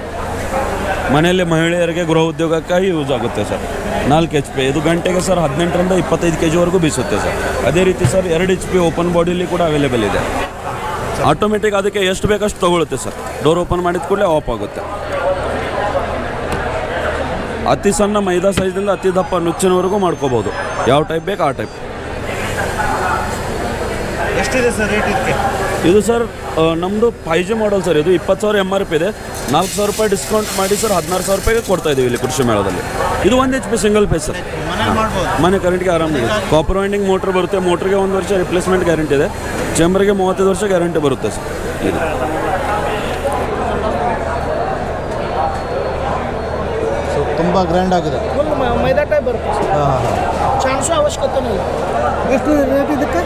ಮನೆಯಲ್ಲಿ ಮಹಿಳೆಯರಿಗೆ ಗೃಹ ಉದ್ಯೋಗಕ್ಕಾಗಿ ಯೂಸ್ ಆಗುತ್ತೆ ಸರ್ ನಾಲ್ಕು ಎಚ್ ಪಿ ಇದು ಗಂಟೆಗೆ ಸರ್ ಹದಿನೆಂಟರಿಂದ ಇಪ್ಪತ್ತೈದು ಕೆ ಜಿವರೆಗೂ ಬೀಸುತ್ತೆ ಸರ್ ಅದೇ ರೀತಿ ಸರ್ ಎರಡು ಎಚ್ ಪಿ ಓಪನ್ ಬಾಡಿಲಿ ಕೂಡ ಅವೈಲೇಬಲ್ ಇದೆ. ಆಟೋಮೆಟಿಕ್ ಅದಕ್ಕೆ ಎಷ್ಟು ಬೇಕಷ್ಟು ತೊಗೊಳುತ್ತೆ ಸರ್ ಡೋರ್ ಓಪನ್ ಮಾಡಿದ ಕೂಡಲೇ ಆಫ್ ಆಗುತ್ತೆ. ಅತಿ ಸಣ್ಣ ಮೈದಾ ಸೈಜ್ದಿಂದ ಅತಿ ದಪ್ಪ ನುಚ್ಚಿನವರೆಗೂ ಮಾಡ್ಕೋಬೋದು. ಯಾವ ಟೈಪ್ ಬೇಕು ಆ ಟೈಪ್ ಎಷ್ಟಿದೆ ಸರ್ ರೇಟ್ ಇದಕ್ಕೆ? ಇದು ಸರ್ ನಮ್ಮದು ಫೈ ಜಿ ಮಾಡಲ್ ಸರ್ ಇದು ಇಪ್ಪತ್ತು ಸಾವಿರ ಎಂ ಆರ್ ಪಿ ಇದೆ. ನಾಲ್ಕು ಸಾವಿರ ರೂಪಾಯಿ ಡಿಸ್ಕೌಂಟ್ ಮಾಡಿ ಸರ್ ಹದಿನಾರು ಸಾವಿರ ರೂಪಾಯಿಗೆ ಕೊಡ್ತಾ ಇದ್ದೀವಿ ಇಲ್ಲಿ ಕೃಷಿ ಮೇಳದಲ್ಲಿ. ಇದು ಒಂದು H P single phase sir. ಮನೆ ಕರೆಂಟ್ಗೆ ಆರಾಮಾಗಿ ಕಾಪರ್ ವೈಂಡಿಂಗ್ ಮೋಟ್ರ್ ಬರುತ್ತೆ ಮೋಟ್ರಿಗೆ ಒಂದು ವರ್ಷ ರಿಪ್ಲೇಸ್ಮೆಂಟ್ ಗ್ಯಾರಂಟಿ ಇದೆ. ಚೇಂಬರ್ಗೆ ಮೂವತ್ತೈದು ವರ್ಷ ಗ್ಯಾರಂಟಿ ಬರುತ್ತೆ ಸರ್. ಇದು. ಸೊ ತುಂಬ ಗ್ರ್ಯಾಂಡ್ ಆಗಿದೆ. ಮೈದಾ ಟೈಪ್ ಬರುತ್ತೆ. ಚಾನ್ಸು ಅವಶ್ಯಕತೆ ಇಲ್ಲ. ಎಷ್ಟು ರೇಟ್ ಇದಕ್ಕೆ?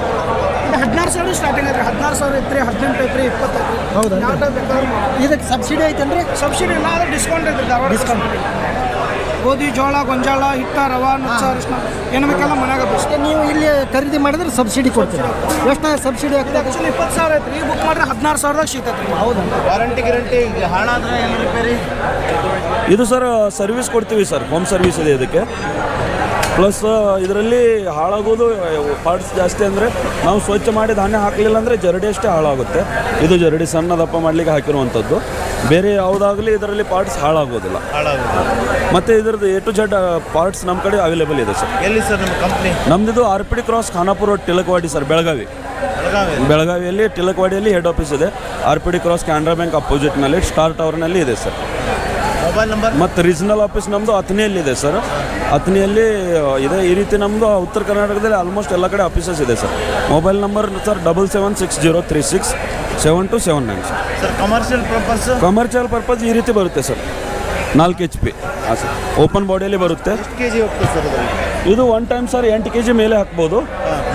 ಇದು ಹದಿನಾರು ಸಾವಿರ ಸ್ಟಾರ್ಟಿಂಗ್ ಐತ್ರಿ ಹದಿನಾರು ಸಾವಿರ ಐತ್ರಿ ಹದಿನೆಂಟು ಐತ್ರಿ ಇಪ್ಪತ್ತೈತ್ರಿ ಹೌದಾ? ಯಾವ ಟೈಪ್ ಬೇಕಾದ್ರೂ ಇದಕ್ಕೆ ಸಬ್ಸಿಡಿ ಐತೇನ್ರಿ ಸಬ್ಸಿಡಿ ಇಲ್ಲ ಆದ್ರೆ ಡಿಸ್ಕೌಂಟ್ ಐತ್ರಿ ಧಾರವಾಡ ಡಿಸ್ಕೌಂಟ್ ಗೋಧಿ ಜೋಳ ಗೊಂಜಾಳ ಹಿಟ್ಟ ರವಾ ನುಚ್ಚ ಅರಿಶಿನ ಏನು ಬೇಕಲ್ಲ ಮನ್ಯಾಗ ಬೆಸ್ಟ್ ನೀವು ಇಲ್ಲಿ ಖರೀದಿ ಮಾಡಿದ್ರೆ ಸಬ್ಸಿಡಿ ಕೊಡ್ತೀರಾ. ಎಷ್ಟು ಸಬ್ಸಿಡಿ ಆಗ್ತದೆ? ಆ್ಯಕ್ಚುಲಿ ಇಪ್ಪತ್ತು ಸಾವಿರ ಐತ್ರಿ. ಬುಕ್ ಮಾಡಿದ್ರೆ ಹದಿನಾರು ಸಾವಿರದಾಗ ಸಿಗ್ತೈತ್ರಿ. ಹೌದು. ವಾರಂಟಿ ಗ್ಯಾರಂಟಿ ಹಾಳಾದ್ರೆ ಏನು ರಿಪೇರಿ ಇದು ಸರ್ ಸರ್ವಿಸ್ ಕೊಡ್ತೀವಿ ಸರ್ ಹೋಮ್ ಸರ್ವಿಸ್ ಇದೆ ಇದಕ್ಕೆ. ಪ್ಲಸ್ ಇದರಲ್ಲಿ ಹಾಳಾಗೋದು ಪಾರ್ಟ್ಸ್ ಜಾಸ್ತಿ ಅಂದರೆ ನಾವು ಸ್ವಚ್ಛ ಮಾಡಿ ಧಾನ್ಯ ಹಾಕಲಿಲ್ಲ ಅಂದರೆ ಜರಡಿ ಅಷ್ಟೇ ಹಾಳಾಗುತ್ತೆ. ಇದು ಜರಡಿ ಸಣ್ಣ ದಪ್ಪ ಮಾಡಲಿಕ್ಕೆ ಹಾಕಿರುವಂಥದ್ದು. ಬೇರೆ ಯಾವುದಾಗಲಿ ಇದರಲ್ಲಿ ಪಾರ್ಟ್ಸ್ ಹಾಳಾಗೋದಿಲ್ಲ. ಮತ್ತು ಇದರದ್ದು ಎ ಟು ಜೆಡ್ ಪಾರ್ಟ್ಸ್ ನಮ್ಮ ಕಡೆ ಅವೈಲೇಬಲ್ ಇದೆ ಸರ್. ಎಲ್ಲಿ ಸರ್ ನಮ್ಮ ಕಂಪ್ನಿ ನಮ್ಮದು R P D cross Khanapur road Tilakwadi sir Belagavi. Belagavi ಬೆಳಗಾವಿಯಲ್ಲಿ ಟಿಲಕವಾಡಿಯಲ್ಲಿ ಹೆಡ್ ಆಫೀಸ್ ಇದೆ. R P D cross Canara bank ಅಪೋಸಿಟ್ನಲ್ಲಿ star ಟವರ್ನಲ್ಲಿ ಇದೆ ಸರ್. ಮೊಬೈಲ್ ನಂಬರ್ ಮತ್ತು ರೀಜನಲ್ ಆಫೀಸ್ ನಮ್ಮದು ಅಥಣಿಯಲ್ಲಿ ಇದೆ ಸರ್ ಅಥನಿಯಲ್ಲಿ ಇದೆ. ಈ ರೀತಿ ನಮ್ಮದು ಉತ್ತರ ಕರ್ನಾಟಕದಲ್ಲಿ ಆಲ್ಮೋಸ್ಟ್ ಎಲ್ಲ ಕಡೆ ಆಫೀಸಸ್ ಇದೆ sir mobile number sir double seven six zero three six seven two seven nine sir commercial purpose commercial purpose ಈ ರೀತಿ ಬರುತ್ತೆ ಸರ್ ನಾಲ್ಕು ಎಚ್ ಪಿ ಹಾಂ ಸರ್ ಓಪನ್ ಬಾಡಿಯಲ್ಲಿ ಬರುತ್ತೆ. ಕೆ ಜಿ ಹೋಗ್ತದೆ ಸರ್ ಇದು ಒನ್ ಟೈಮ್ ಸರ್ ಎಂಟು ಕೆ ಜಿ ಮೇಲೆ ಹಾಕ್ಬೋದು.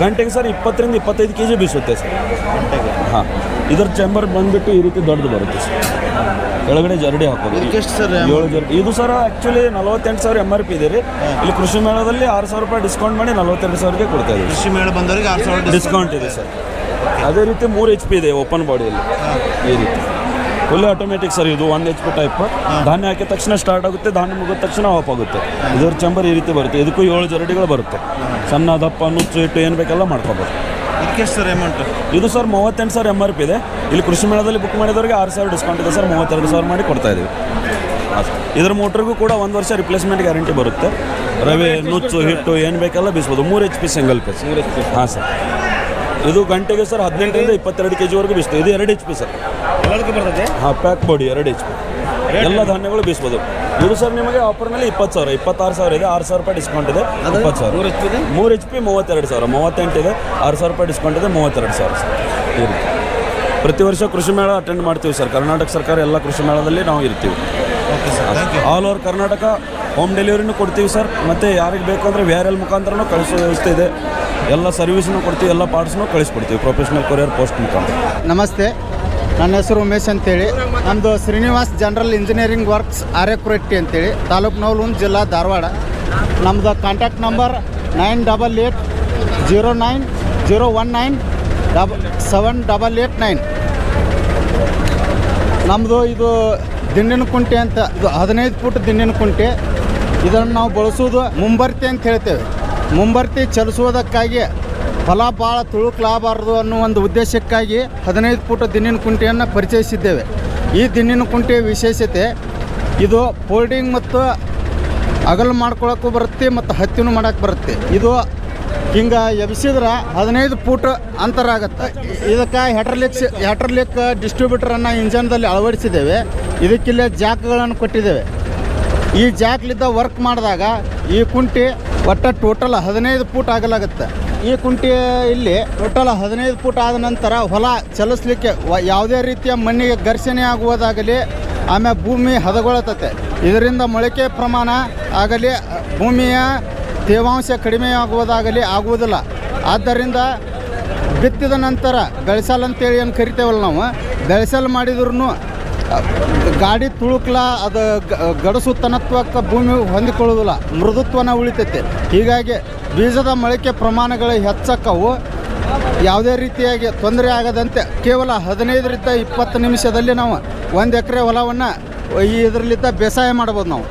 ಗಂಟೆಗೆ ಸರ್ ಇಪ್ಪತ್ತರಿಂದ ಇಪ್ಪತ್ತೈದು ಕೆ ಜಿ ಬೀಸುತ್ತೆ ಸರ್ ಗಂಟೆಗೆ? ಹಾಂ. ಇದ್ರ ಚೇಂಬರ್ ಬಂದುಬಿಟ್ಟು ಈ ರೀತಿ ದೊಡ್ಡದು ಬರುತ್ತೆ ಸರ್ ಕೆಳಗಡೆ ಜರಡಿ ಹಾಕೋದು. ಎಷ್ಟು ಸರ್ ಏಳು ಜರಡಿ. ಇದು ಸರ್ ಆ್ಯಕ್ಚುಲಿ ನಲವತ್ತೆಂಟು ಸಾವಿರ ಎಂ ಆರ್ ಪಿ ಇದೆ ರೀ. ಇಲ್ಲಿ ಕೃಷಿ ಮೇಳದಲ್ಲಿ ಆರು ಸಾವಿರ ರೂಪಾಯಿ ಡಿಸ್ಕೌಂಟ್ ಮಾಡಿ ನಲವತ್ತೆರಡು ಸಾವಿರಕ್ಕೆ ಕೊಡ್ತಾ ಇದ್ದೀವಿ. ಕೃಷಿ ಮೇಳ ಬಂದವರಿಗೆ ಆರು ಸಾವಿರ ಡಿಸ್ಕೌಂಟ್ ಇದೆ ಸರ್ ಅದೇ ರೀತಿ ಮೂರು ಎಚ್ ಪಿ ಇದೆ ಓಪನ್ ಬಾಡಿಯಲ್ಲಿ ಈ ರೀತಿ. ಫುಲ್ ಆಟೋಮೆಟಿಕ್ ಸರ್ ಇದು ಒಂದು ಎಚ್ ಪಿ ಟೈಪ್ ಧಾನ್ಯ ಹಾಕಿದ ತಕ್ಷಣ ಸ್ಟಾರ್ಟ್ ಆಗುತ್ತೆ ಧಾನ್ಯ ಮುಗಿದ ತಕ್ಷಣ ಆಫ್ ಆಗುತ್ತೆ. ಇದರ ಚಂಬರ್ ಈ ರೀತಿ ಬರುತ್ತೆ. ಇದಕ್ಕೂ ಏಳು ಜರಡಿಗಳು ಬರುತ್ತೆ. ಸಣ್ಣ ದಪ್ಪ ನುಚ್ಚು ಇಟ್ಟು ಏನು ಬೇಕೆಲ್ಲ ಮಾಡ್ಕೋಬೋದು. ಸರ್ ಅಮೌಂಟ್ ಇದು ಸರ್ ಮೂವತ್ತೆಂಟು ಸಾವಿರ ಎಂ ಆರ್ ಪಿ ಇದೆ. ಇಲ್ಲಿ ಕೃಷಿ ಮೇಳದಲ್ಲಿ ಬುಕ್ ಮಾಡಿದವರಿಗೆ ಆರು ಸಾವಿರ ಡಿಸ್ಕೌಂಟ್ ಇದೆ ಸರ್ ಮೂವತ್ತೆರಡು ಸಾವಿರ ಮಾಡಿ ಕೊಡ್ತಾ ಸರ್ ಇದರ ಮೋಟ್ರಿಗೂ ಕೂಡ ಒಂದು ವರ್ಷ ರಿಪ್ಲೇಸ್ಮೆಂಟ್ ಗ್ಯಾರಂಟಿ ಬರುತ್ತೆ. ರವೆ ನುಚ್ಚು ಹಿಟ್ಟು ಏನು ಬೇಕೆಲ್ಲ ಬೀಸ್ಬೋದು. ಮೂರು ಎಚ್ ಪಿ ಸಿಂಗಲ್ ಪೀಸ್ ಹಾಂ ಸರ್ ಇದು ಗಂಟೆಗೆ ಸರ್ ಹದಿನೆಂಟರಿಂದ ಇಪ್ಪತ್ತೆರಡು ಕೆ ಜಿವರೆಗೂ ಬೀಸ್ತು ಇದು ಎರಡು ಎಚ್ ಪಿ ಸರ್ ಎಲ್ಲದಕ್ಕೂ ಬರ್ತದೆ? ಹಾಂ ಪ್ಯಾಕ್ ಮಾಡಿ ಎರಡು ಎಚ್ ಪಿ ಎಲ್ಲ ಧಾನ್ಯಗಳು ಬೀಸ್ಬೋದು. ಇದು ಸರ್ ನಿಮಗೆ ಆಫರ್ನಲ್ಲಿ ಇಪ್ಪತ್ತು ಸಾವಿರ ಇಪ್ಪತ್ತಾರು ಸಾವಿರ ಇದೆ ಆರು ಸಾವಿರ ರೂಪಾಯಿ ಡಿಸ್ಕೌಂಟ್ ಇದೆ ಇಪ್ಪತ್ತು ಸಾವಿರ. ಮೂರು ಎಚ್ ಪಿ ಇದೆ? ಮೂರು ಎಚ್ ಪಿ ಮೂವತ್ತೆರಡು ಸಾವಿರ ಮೂವತ್ತೆಂಟು ಇದೆ ಆರು ಸಾವಿರ ರೂಪಾಯಿ ಡಿಸ್ಕೌಂಟ್ ಇದೆ ಮೂವತ್ತೆರಡು ಸಾವಿರ ಸರ್ ಈ ರೀತಿ. ಪ್ರತಿ ವರ್ಷ ಕೃಷಿ ಮೇಳ ಅಟೆಂಡ್ ಮಾಡ್ತೀವಿ ಸರ್ ಕರ್ನಾಟಕ ಸರ್ಕಾರ ಎಲ್ಲ ಕೃಷಿ ಮೇಳದಲ್ಲಿ ನಾವು ಇರ್ತೀವಿ. ಆಲ್ ಓವರ್ ಕರ್ನಾಟಕ ಹೋಮ್ ಡೆಲಿವರಿನೂ ಕೊಡ್ತೀವಿ ಸರ್ ಮತ್ತು ಯಾರಿಗೆ ಬೇಕು ಅಂದರೆ ವ್ಯಾರಲ್ ಎಲ್ ಮುಖಾಂತರನೂ ಕಳಿಸೋ ವ್ಯವಸ್ಥೆ ಇದೆ. ಎಲ್ಲ ಸರ್ವಿಸ್ನೂ ಕೊಡ್ತೀವಿ ಎಲ್ಲ ಪಾರ್ಟ್ಸ್ನೂ ಕಳಿಸ್ಕೊಡ್ತೀವಿ. ಪ್ರೊಫೆಷ್ನಲ್ ಕೊರಿಯರ್ ಪೋಸ್ಟ್ ಮುಖಾಂತರ. ನಮಸ್ತೆ. ನನ್ನ ಹೆಸರು ಉಮೇಶ್ ಅಂತೇಳಿ. ನಮ್ಮದು Srinivas general engineering works Aryakuratti ಅಂತೇಳಿ. ತಾಲೂಕು ನವಲುಂದ್ ಜಿಲ್ಲಾ ಧಾರವಾಡ. ನಮ್ಮದು contact number nine double eight zero nine zero one nine ಡಬ seven double eight nine ನಮ್ಮದು ಇದು ದಿಂಡಿನ ಕುಂಟೆ ಅಂತ, ಇದು ಹದಿನೈದು ಫುಟ್ ದಿಂಡಿನ ಕುಂಟೆ. ಇದನ್ನು ನಾವು ಬಳಸೋದು ಮುಂಬರ್ತಿ ಅಂತ ಹೇಳ್ತೇವೆ. ಮುಂಬರ್ತಿ ಚಲಿಸುವುದಕ್ಕಾಗಿ ಫಲ ಭಾಳ ತುಳುಕ್ಲಾಗಬಾರದು ಅನ್ನೋ ಒಂದು ಉದ್ದೇಶಕ್ಕಾಗಿ ಹದಿನೈದು ಫೂಟ್ ದಿನ್ನಿನ ಕುಂಟೆಯನ್ನು ಪರಿಚಯಿಸಿದ್ದೇವೆ. ಈ ದಿನ್ನಿನ ಕುಂಟೆಯ ವಿಶೇಷತೆ, ಇದು ಫೋಲ್ಡಿಂಗ್ ಮತ್ತು ಅಗಲು ಮಾಡ್ಕೊಳಕ್ಕೂ ಬರುತ್ತೆ ಮತ್ತು ಹತ್ತಿನೂ ಮಾಡಕ್ಕೆ ಬರುತ್ತೆ. ಇದು ಹಿಂಗೆ ಎಬ್ಸಿದ್ರೆ ಹದಿನೈದು ಫೂಟ್ ಅಂತರ ಆಗುತ್ತೆ. ಇದಕ್ಕೆ ಹೆಟ್ರಲಿಕ್ಸ್ ಹೆಟ್ರಲಿಕ್ ಡಿಸ್ಟ್ರಿಬ್ಯೂಟರನ್ನು ಇಂಜನ್ದಲ್ಲಿ ಅಳವಡಿಸಿದ್ದೇವೆ. ಇದಕ್ಕಿಲ್ಲೇ ಜಾಕ್ಗಳನ್ನು ಕೊಟ್ಟಿದ್ದೇವೆ. ಈ ಜಾಕ್ಲಿದ್ದ ವರ್ಕ್ ಮಾಡಿದಾಗ ಈ ಕುಂಟಿ ಒಟ್ಟು ಟೋಟಲ್ ಹದಿನೈದು ಫೂಟ್ ಆಗಲಾಗುತ್ತೆ ಈ ಕುಂಟಿ ಇಲ್ಲಿ ಟೋಟಲ್ ಹದಿನೈದು ಫೂಟ್ ಆದ ನಂತರ ಹೊಲ ಚಲಿಸ್ಲಿಕ್ಕೆ ಯಾವುದೇ ರೀತಿಯ ಮಣ್ಣಿಗೆ ಘರ್ಷಣೆ ಆಗುವುದಾಗಲಿ, ಆಮೇಲೆ ಭೂಮಿ ಹದಗೊಳ್ಳತತೆ. ಇದರಿಂದ ಮೊಳಕೆ ಪ್ರಮಾಣ ಆಗಲಿ, ಭೂಮಿಯ ತೇವಾಂಶ ಕಡಿಮೆ ಆಗುವುದಾಗಲಿ ಆಗುವುದಿಲ್ಲ. ಆದ್ದರಿಂದ ಬಿತ್ತಿದ ನಂತರ ಬೆಳೆಸಲ್ ಅಂತೇಳಿ ಏನು ಕರಿತೇವಲ್ಲ ನಾವು? ಬೆಳೆಸಲ್ ಮಾಡಿದ್ರು ಗಾಡಿ ತುಳುಕ್ಲ ಅದು ಗಡಸು ತನತ್ವಕ್ಕೆ ಭೂಮಿ ಹೊಂದಿಕೊಳ್ಳೋದಿಲ್ಲ ಮೃದುತ್ವನ ಉಳಿತೈತೆ. ಹೀಗಾಗಿ ಬೀಜದ ಮೊಳಕೆ ಪ್ರಮಾಣಗಳು ಹೆಚ್ಚಕ್ಕವು. ಯಾವುದೇ ರೀತಿಯಾಗಿ ತೊಂದರೆ ಆಗದಂತೆ ಕೇವಲ ಹದಿನೈದರಿಂದ ಇಪ್ಪತ್ತು ನಿಮಿಷದಲ್ಲಿ ನಾವು ಒಂದು ಎಕರೆ ಹೊಲವನ್ನು ಈ ಇದರಲ್ಲಿದ್ದ ಬೇಸಾಯ ಮಾಡ್ಬೋದು ನಾವು.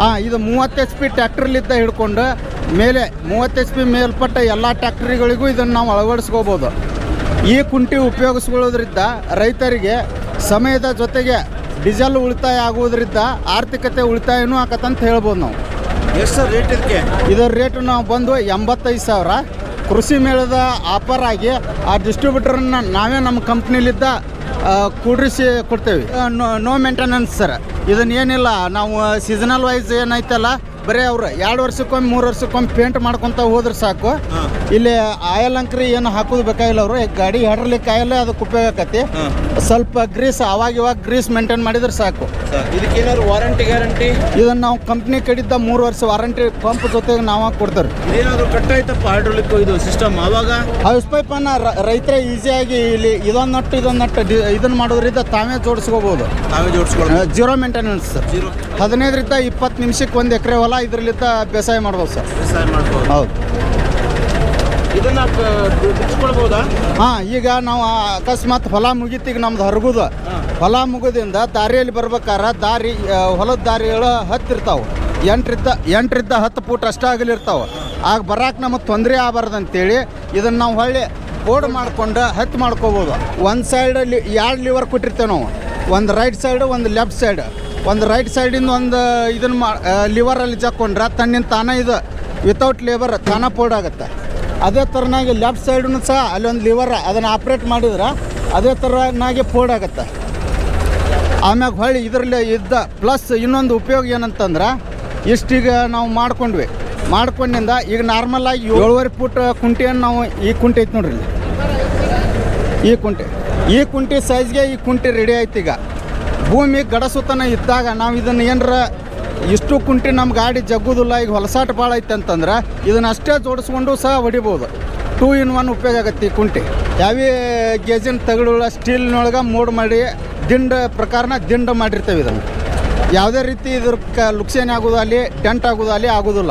ಹಾಂ ಇದು ಮೂವತ್ತು ಎಚ್ ಪಿ ಟ್ಯಾಕ್ಟ್ರಲ್ಲಿದ್ದ ಹಿಡ್ಕೊಂಡು ಮೇಲೆ ಮೂವತ್ತು ಎಚ್ ಪಿ ಮೇಲ್ಪಟ್ಟ ಎಲ್ಲ ಟ್ಯಾಕ್ಟ್ರಿಗಳಿಗೂ ಇದನ್ನು ನಾವು ಅಳವಡಿಸ್ಕೋಬೋದು. ಈ ಕುಂಟಿ ಉಪಯೋಗಿಸ್ಕೊಳ್ಳೋದ್ರಿಂದ ರೈತರಿಗೆ ಸಮಯದ ಜೊತೆಗೆ ಡೀಸೆಲ್ ಉಳಿತಾಯ ಆಗುವುದರಿಂದ ಆರ್ಥಿಕತೆ ಉಳಿತಾಯನೂ ಆಕತ್ತಂತ ಹೇಳ್ಬೋದು ನಾವು. ಎಷ್ಟು ಸರ್ ರೇಟ್ ಇದಕ್ಕೆ? ಇದರ ರೇಟ್ ನಾವು ಬಂದು ಎಂಬತ್ತೈದು ಸಾವಿರ. ಕೃಷಿ ಮೇಳದ ಆಫರ್ ಆಗಿ ಆ ಡಿಸ್ಟ್ರಿಬ್ಯೂಟರನ್ನು ನಾವೇ ನಮ್ಮ ಕಂಪ್ನಿಲಿದ್ದ ಕೂಡಿಸಿ ಕೂಡ್ರಿಸಿ ಕೊಡ್ತೇವೆ. No no maintenance sir. ಇದನ್ನ ಏನಿಲ್ಲ ನಾವು ಸೀಸನಲ್ ವೈಸ್ ಏನೈತಲ್ಲ ಬರೀ ಅವ್ರು ಎರಡು ವರ್ಷಕ್ಕೊಮ್ಮೆ ಮೂರು ವರ್ಷಕ್ಕೊಮ್ಮೆ ಪೇಂಟ್ ಮಾಡ್ಕೊಂತ ಹೋದ್ರೆ ಸಾಕು. ಇಲ್ಲಿ ಆಯಲ್ ಅಂಕ್ರಿ ಏನು ಹಾಕೋದು ಬೇಕಾಗಿಲ್ಲ ಅವರು. ಗಾಡಿ ಹೆಡರ್ಲಿಕ್ಕೆ ಆಯಲ್ಲೇ ಅದಕ್ಕೆ ಉಪಯೋಗ ಆಕತಿ ಸ್ವಲ್ಪ ಗ್ರೀಸ್ ಅವಾಗ ಇವಾಗ ಗ್ರೀಸ್ ಮೇಂಟೈನ್ ಮಾಡಿದ್ರೆ ಸಾಕು. ಇದಕ್ಕೆ ಏನಾದ್ರು ವಾರಂಟಿ ಗ್ಯಾರಂಟಿ ಇದನ್ನ ನಾವು ಕಂಪ್ನಿ ಕಡಿದ್ದ ಮೂರು ವರ್ಷ ವಾರಂಟಿ ಪಂಪ್ ಜೊತೆಗೆ ನಾವು ಕೊಡ್ತಾರೆ ಏನಾದ್ರು ಕಟ್ ಆಯ್ತಪ್ಪ ಹೈಡ್ರೋಲಿಕ್ ಇದು ಸಿಸ್ಟಮ್ ಅವಾಗ? ಹೌಸ್ ಪೈಪನ್ನು ರೈತರ ಈಸಿಯಾಗಿ ಇಲ್ಲಿ ಇದೊಂದು ನಟ್ಟು ಇದೊಂದು ನಟ್ಟು ಇದನ್ನ ಮಾಡೋದ್ರಿಂದ ತಾವೇ ಜೋಡಿಸ್ಕೋಬಹುದು ತಾವೇ ಜೋಡಿಸ್ಕೊಳ್ಳೋದು ಜೀರೋ ಮೇಂಟೆನೆನ್ಸ್ ಜೀರೋ ಹದಿನೈದರಿಂದ ಇಪ್ಪತ್ತು ನಿಮಿಷಕ್ಕೆ ಒಂದು ಎಕರೆ ಹೊಲ ಇದರಲ್ಲಿದ್ದ ಬೇಸಾಯ ಮಾಡ್ಬೋದು ಸರ್. ವ್ಯವಸಾಯ ಮಾಡ್ಬೋದು. ಹೌದು. ಇದನ್ನ ಹಾಂ ಈಗ ನಾವು ಅಕಸ್ಮಾತ್ ಹೊಲ ಮುಗೀತೀಗ ನಮ್ದು ಹರಗುದ. ಹೊಲ ಮುಗಿದಿಂದ ದಾರಿಯಲ್ಲಿ ಬರ್ಬೇಕಾರ ದಾರಿ ಆ, ಹೊಲದ ದಾರಿಗಳು ಹತ್ತಿರ್ತಾವೆ ಎಂಟರಿಂದ ಎಂಟರಿಂದ ಹತ್ತು ಫೂಟ್ ಅಷ್ಟೇ ಆಗಲಿರ್ತಾವೆ ಆಗ ಬರಾಕ್ ನಮಗೆ ತೊಂದರೆ ಆಗಬಾರ್ದು ಅಂತೇಳಿ ಇದನ್ನು ನಾವು ಹೊಳ್ಳಿ ಬೋರ್ಡ್ ಮಾಡ್ಕೊಂಡು ಹತ್ತು ಮಾಡ್ಕೋಬೋದು. ಒಂದು ಸೈಡಲ್ಲಿ ಎರಡು ಲಿವರ್ ಕೊಟ್ಟಿರ್ತೇವೆ ನಾವು. ಒಂದು ರೈಟ್ ಸೈಡ್ ಒಂದು ಲೆಫ್ಟ್ ಸೈಡ್ ಒಂದು ರೈಟ್ ಸೈಡಿಂದ ಒಂದು ಇದನ್ನು ಮಾ ಲಿವರಲ್ಲಿ ಜಕ್ಕೊಂಡ್ರೆ ತನ್ನಿಂದ ತಾನೇ ಇದು ವಿತೌಟ್ ಲೇಬರ್ ತಾನೇ ಪೋರ್ಡ್ ಆಗುತ್ತೆ. ಅದೇ ಥರನಾಗಿ ಲೆಫ್ಟ್ ಸೈಡನ್ನು ಸಹ ಅಲ್ಲೊಂದು ಲಿವರ್ ಅದನ್ನು ಆಪ್ರೇಟ್ ಮಾಡಿದ್ರೆ ಅದೇ ಥರನಾಗಿ ಪೋರ್ಡ್ ಆಗುತ್ತೆ. ಆಮ್ಯಾಗ ಹೊಳ್ಳಿ ಇದರಲ್ಲಿ ಇದ್ದ ಪ್ಲಸ್ ಇನ್ನೊಂದು ಉಪಯೋಗ ಏನಂತಂದ್ರೆ ಇಷ್ಟೀಗ ನಾವು ಮಾಡ್ಕೊಂಡ್ವಿ. ಮಾಡ್ಕೊಂಡಿಂದ ಈಗ ನಾರ್ಮಲ್ ಆಗಿ ಏಳುವರೆ ಫುಟ್ ಕುಂಟಿಯನ್ನು ನಾವು ಈ ಕುಂಟೆ ಐತೆ ನೋಡ್ರಿ. ಈ ಕುಂಟೆ. ಈ ಕುಂಟೆ ಸೈಜ್ಗೆ ಈ ಕುಂಟೆ ರೆಡಿ ಆಯ್ತು ಈಗ. ಭೂಮಿ ಗಡಸುತನ ಇದ್ದಾಗ ನಾವು ಇದನ್ನು ಏನರ ಇಷ್ಟು ಕುಂಟಿ ನಮ್ಮ ಗಾಡಿ ಜಗ್ಗುದಿಲ್ಲ, ಈಗ ಹೊಲಸಾಟ ಭಾಳ ಐತೆ ಅಂತಂದ್ರೆ ಇದನ್ನು ಅಷ್ಟೇ ಜೋಡಿಸ್ಕೊಂಡು ಸಹ ಹೊಡಿಬೋದು. ಟೂ ಇನ್ ಒನ್ ಉಪಯೋಗ ಆಗತ್ತೆ ಈ ಕುಂಟಿ. ಯಾವೇ ಗೇಜಿನ ತಗಡುಗಳ ಸ್ಟೀಲ್ನೊಳಗೆ ಮೋಡ್ ಮಾಡಿ, ದಿಂಡ ಪ್ರಕಾರನ ದಿಂಡ ಮಾಡಿರ್ತೇವೆ ಇದನ್ನು. ಯಾವುದೇ ರೀತಿ ಇದ್ರ ಕ ಲುಕ್ಸಾನ್ ಟೆಂಟ್ ಆಗೋದು ಆಗೋದಾಗಲಿ ಆಗೋದಿಲ್ಲ.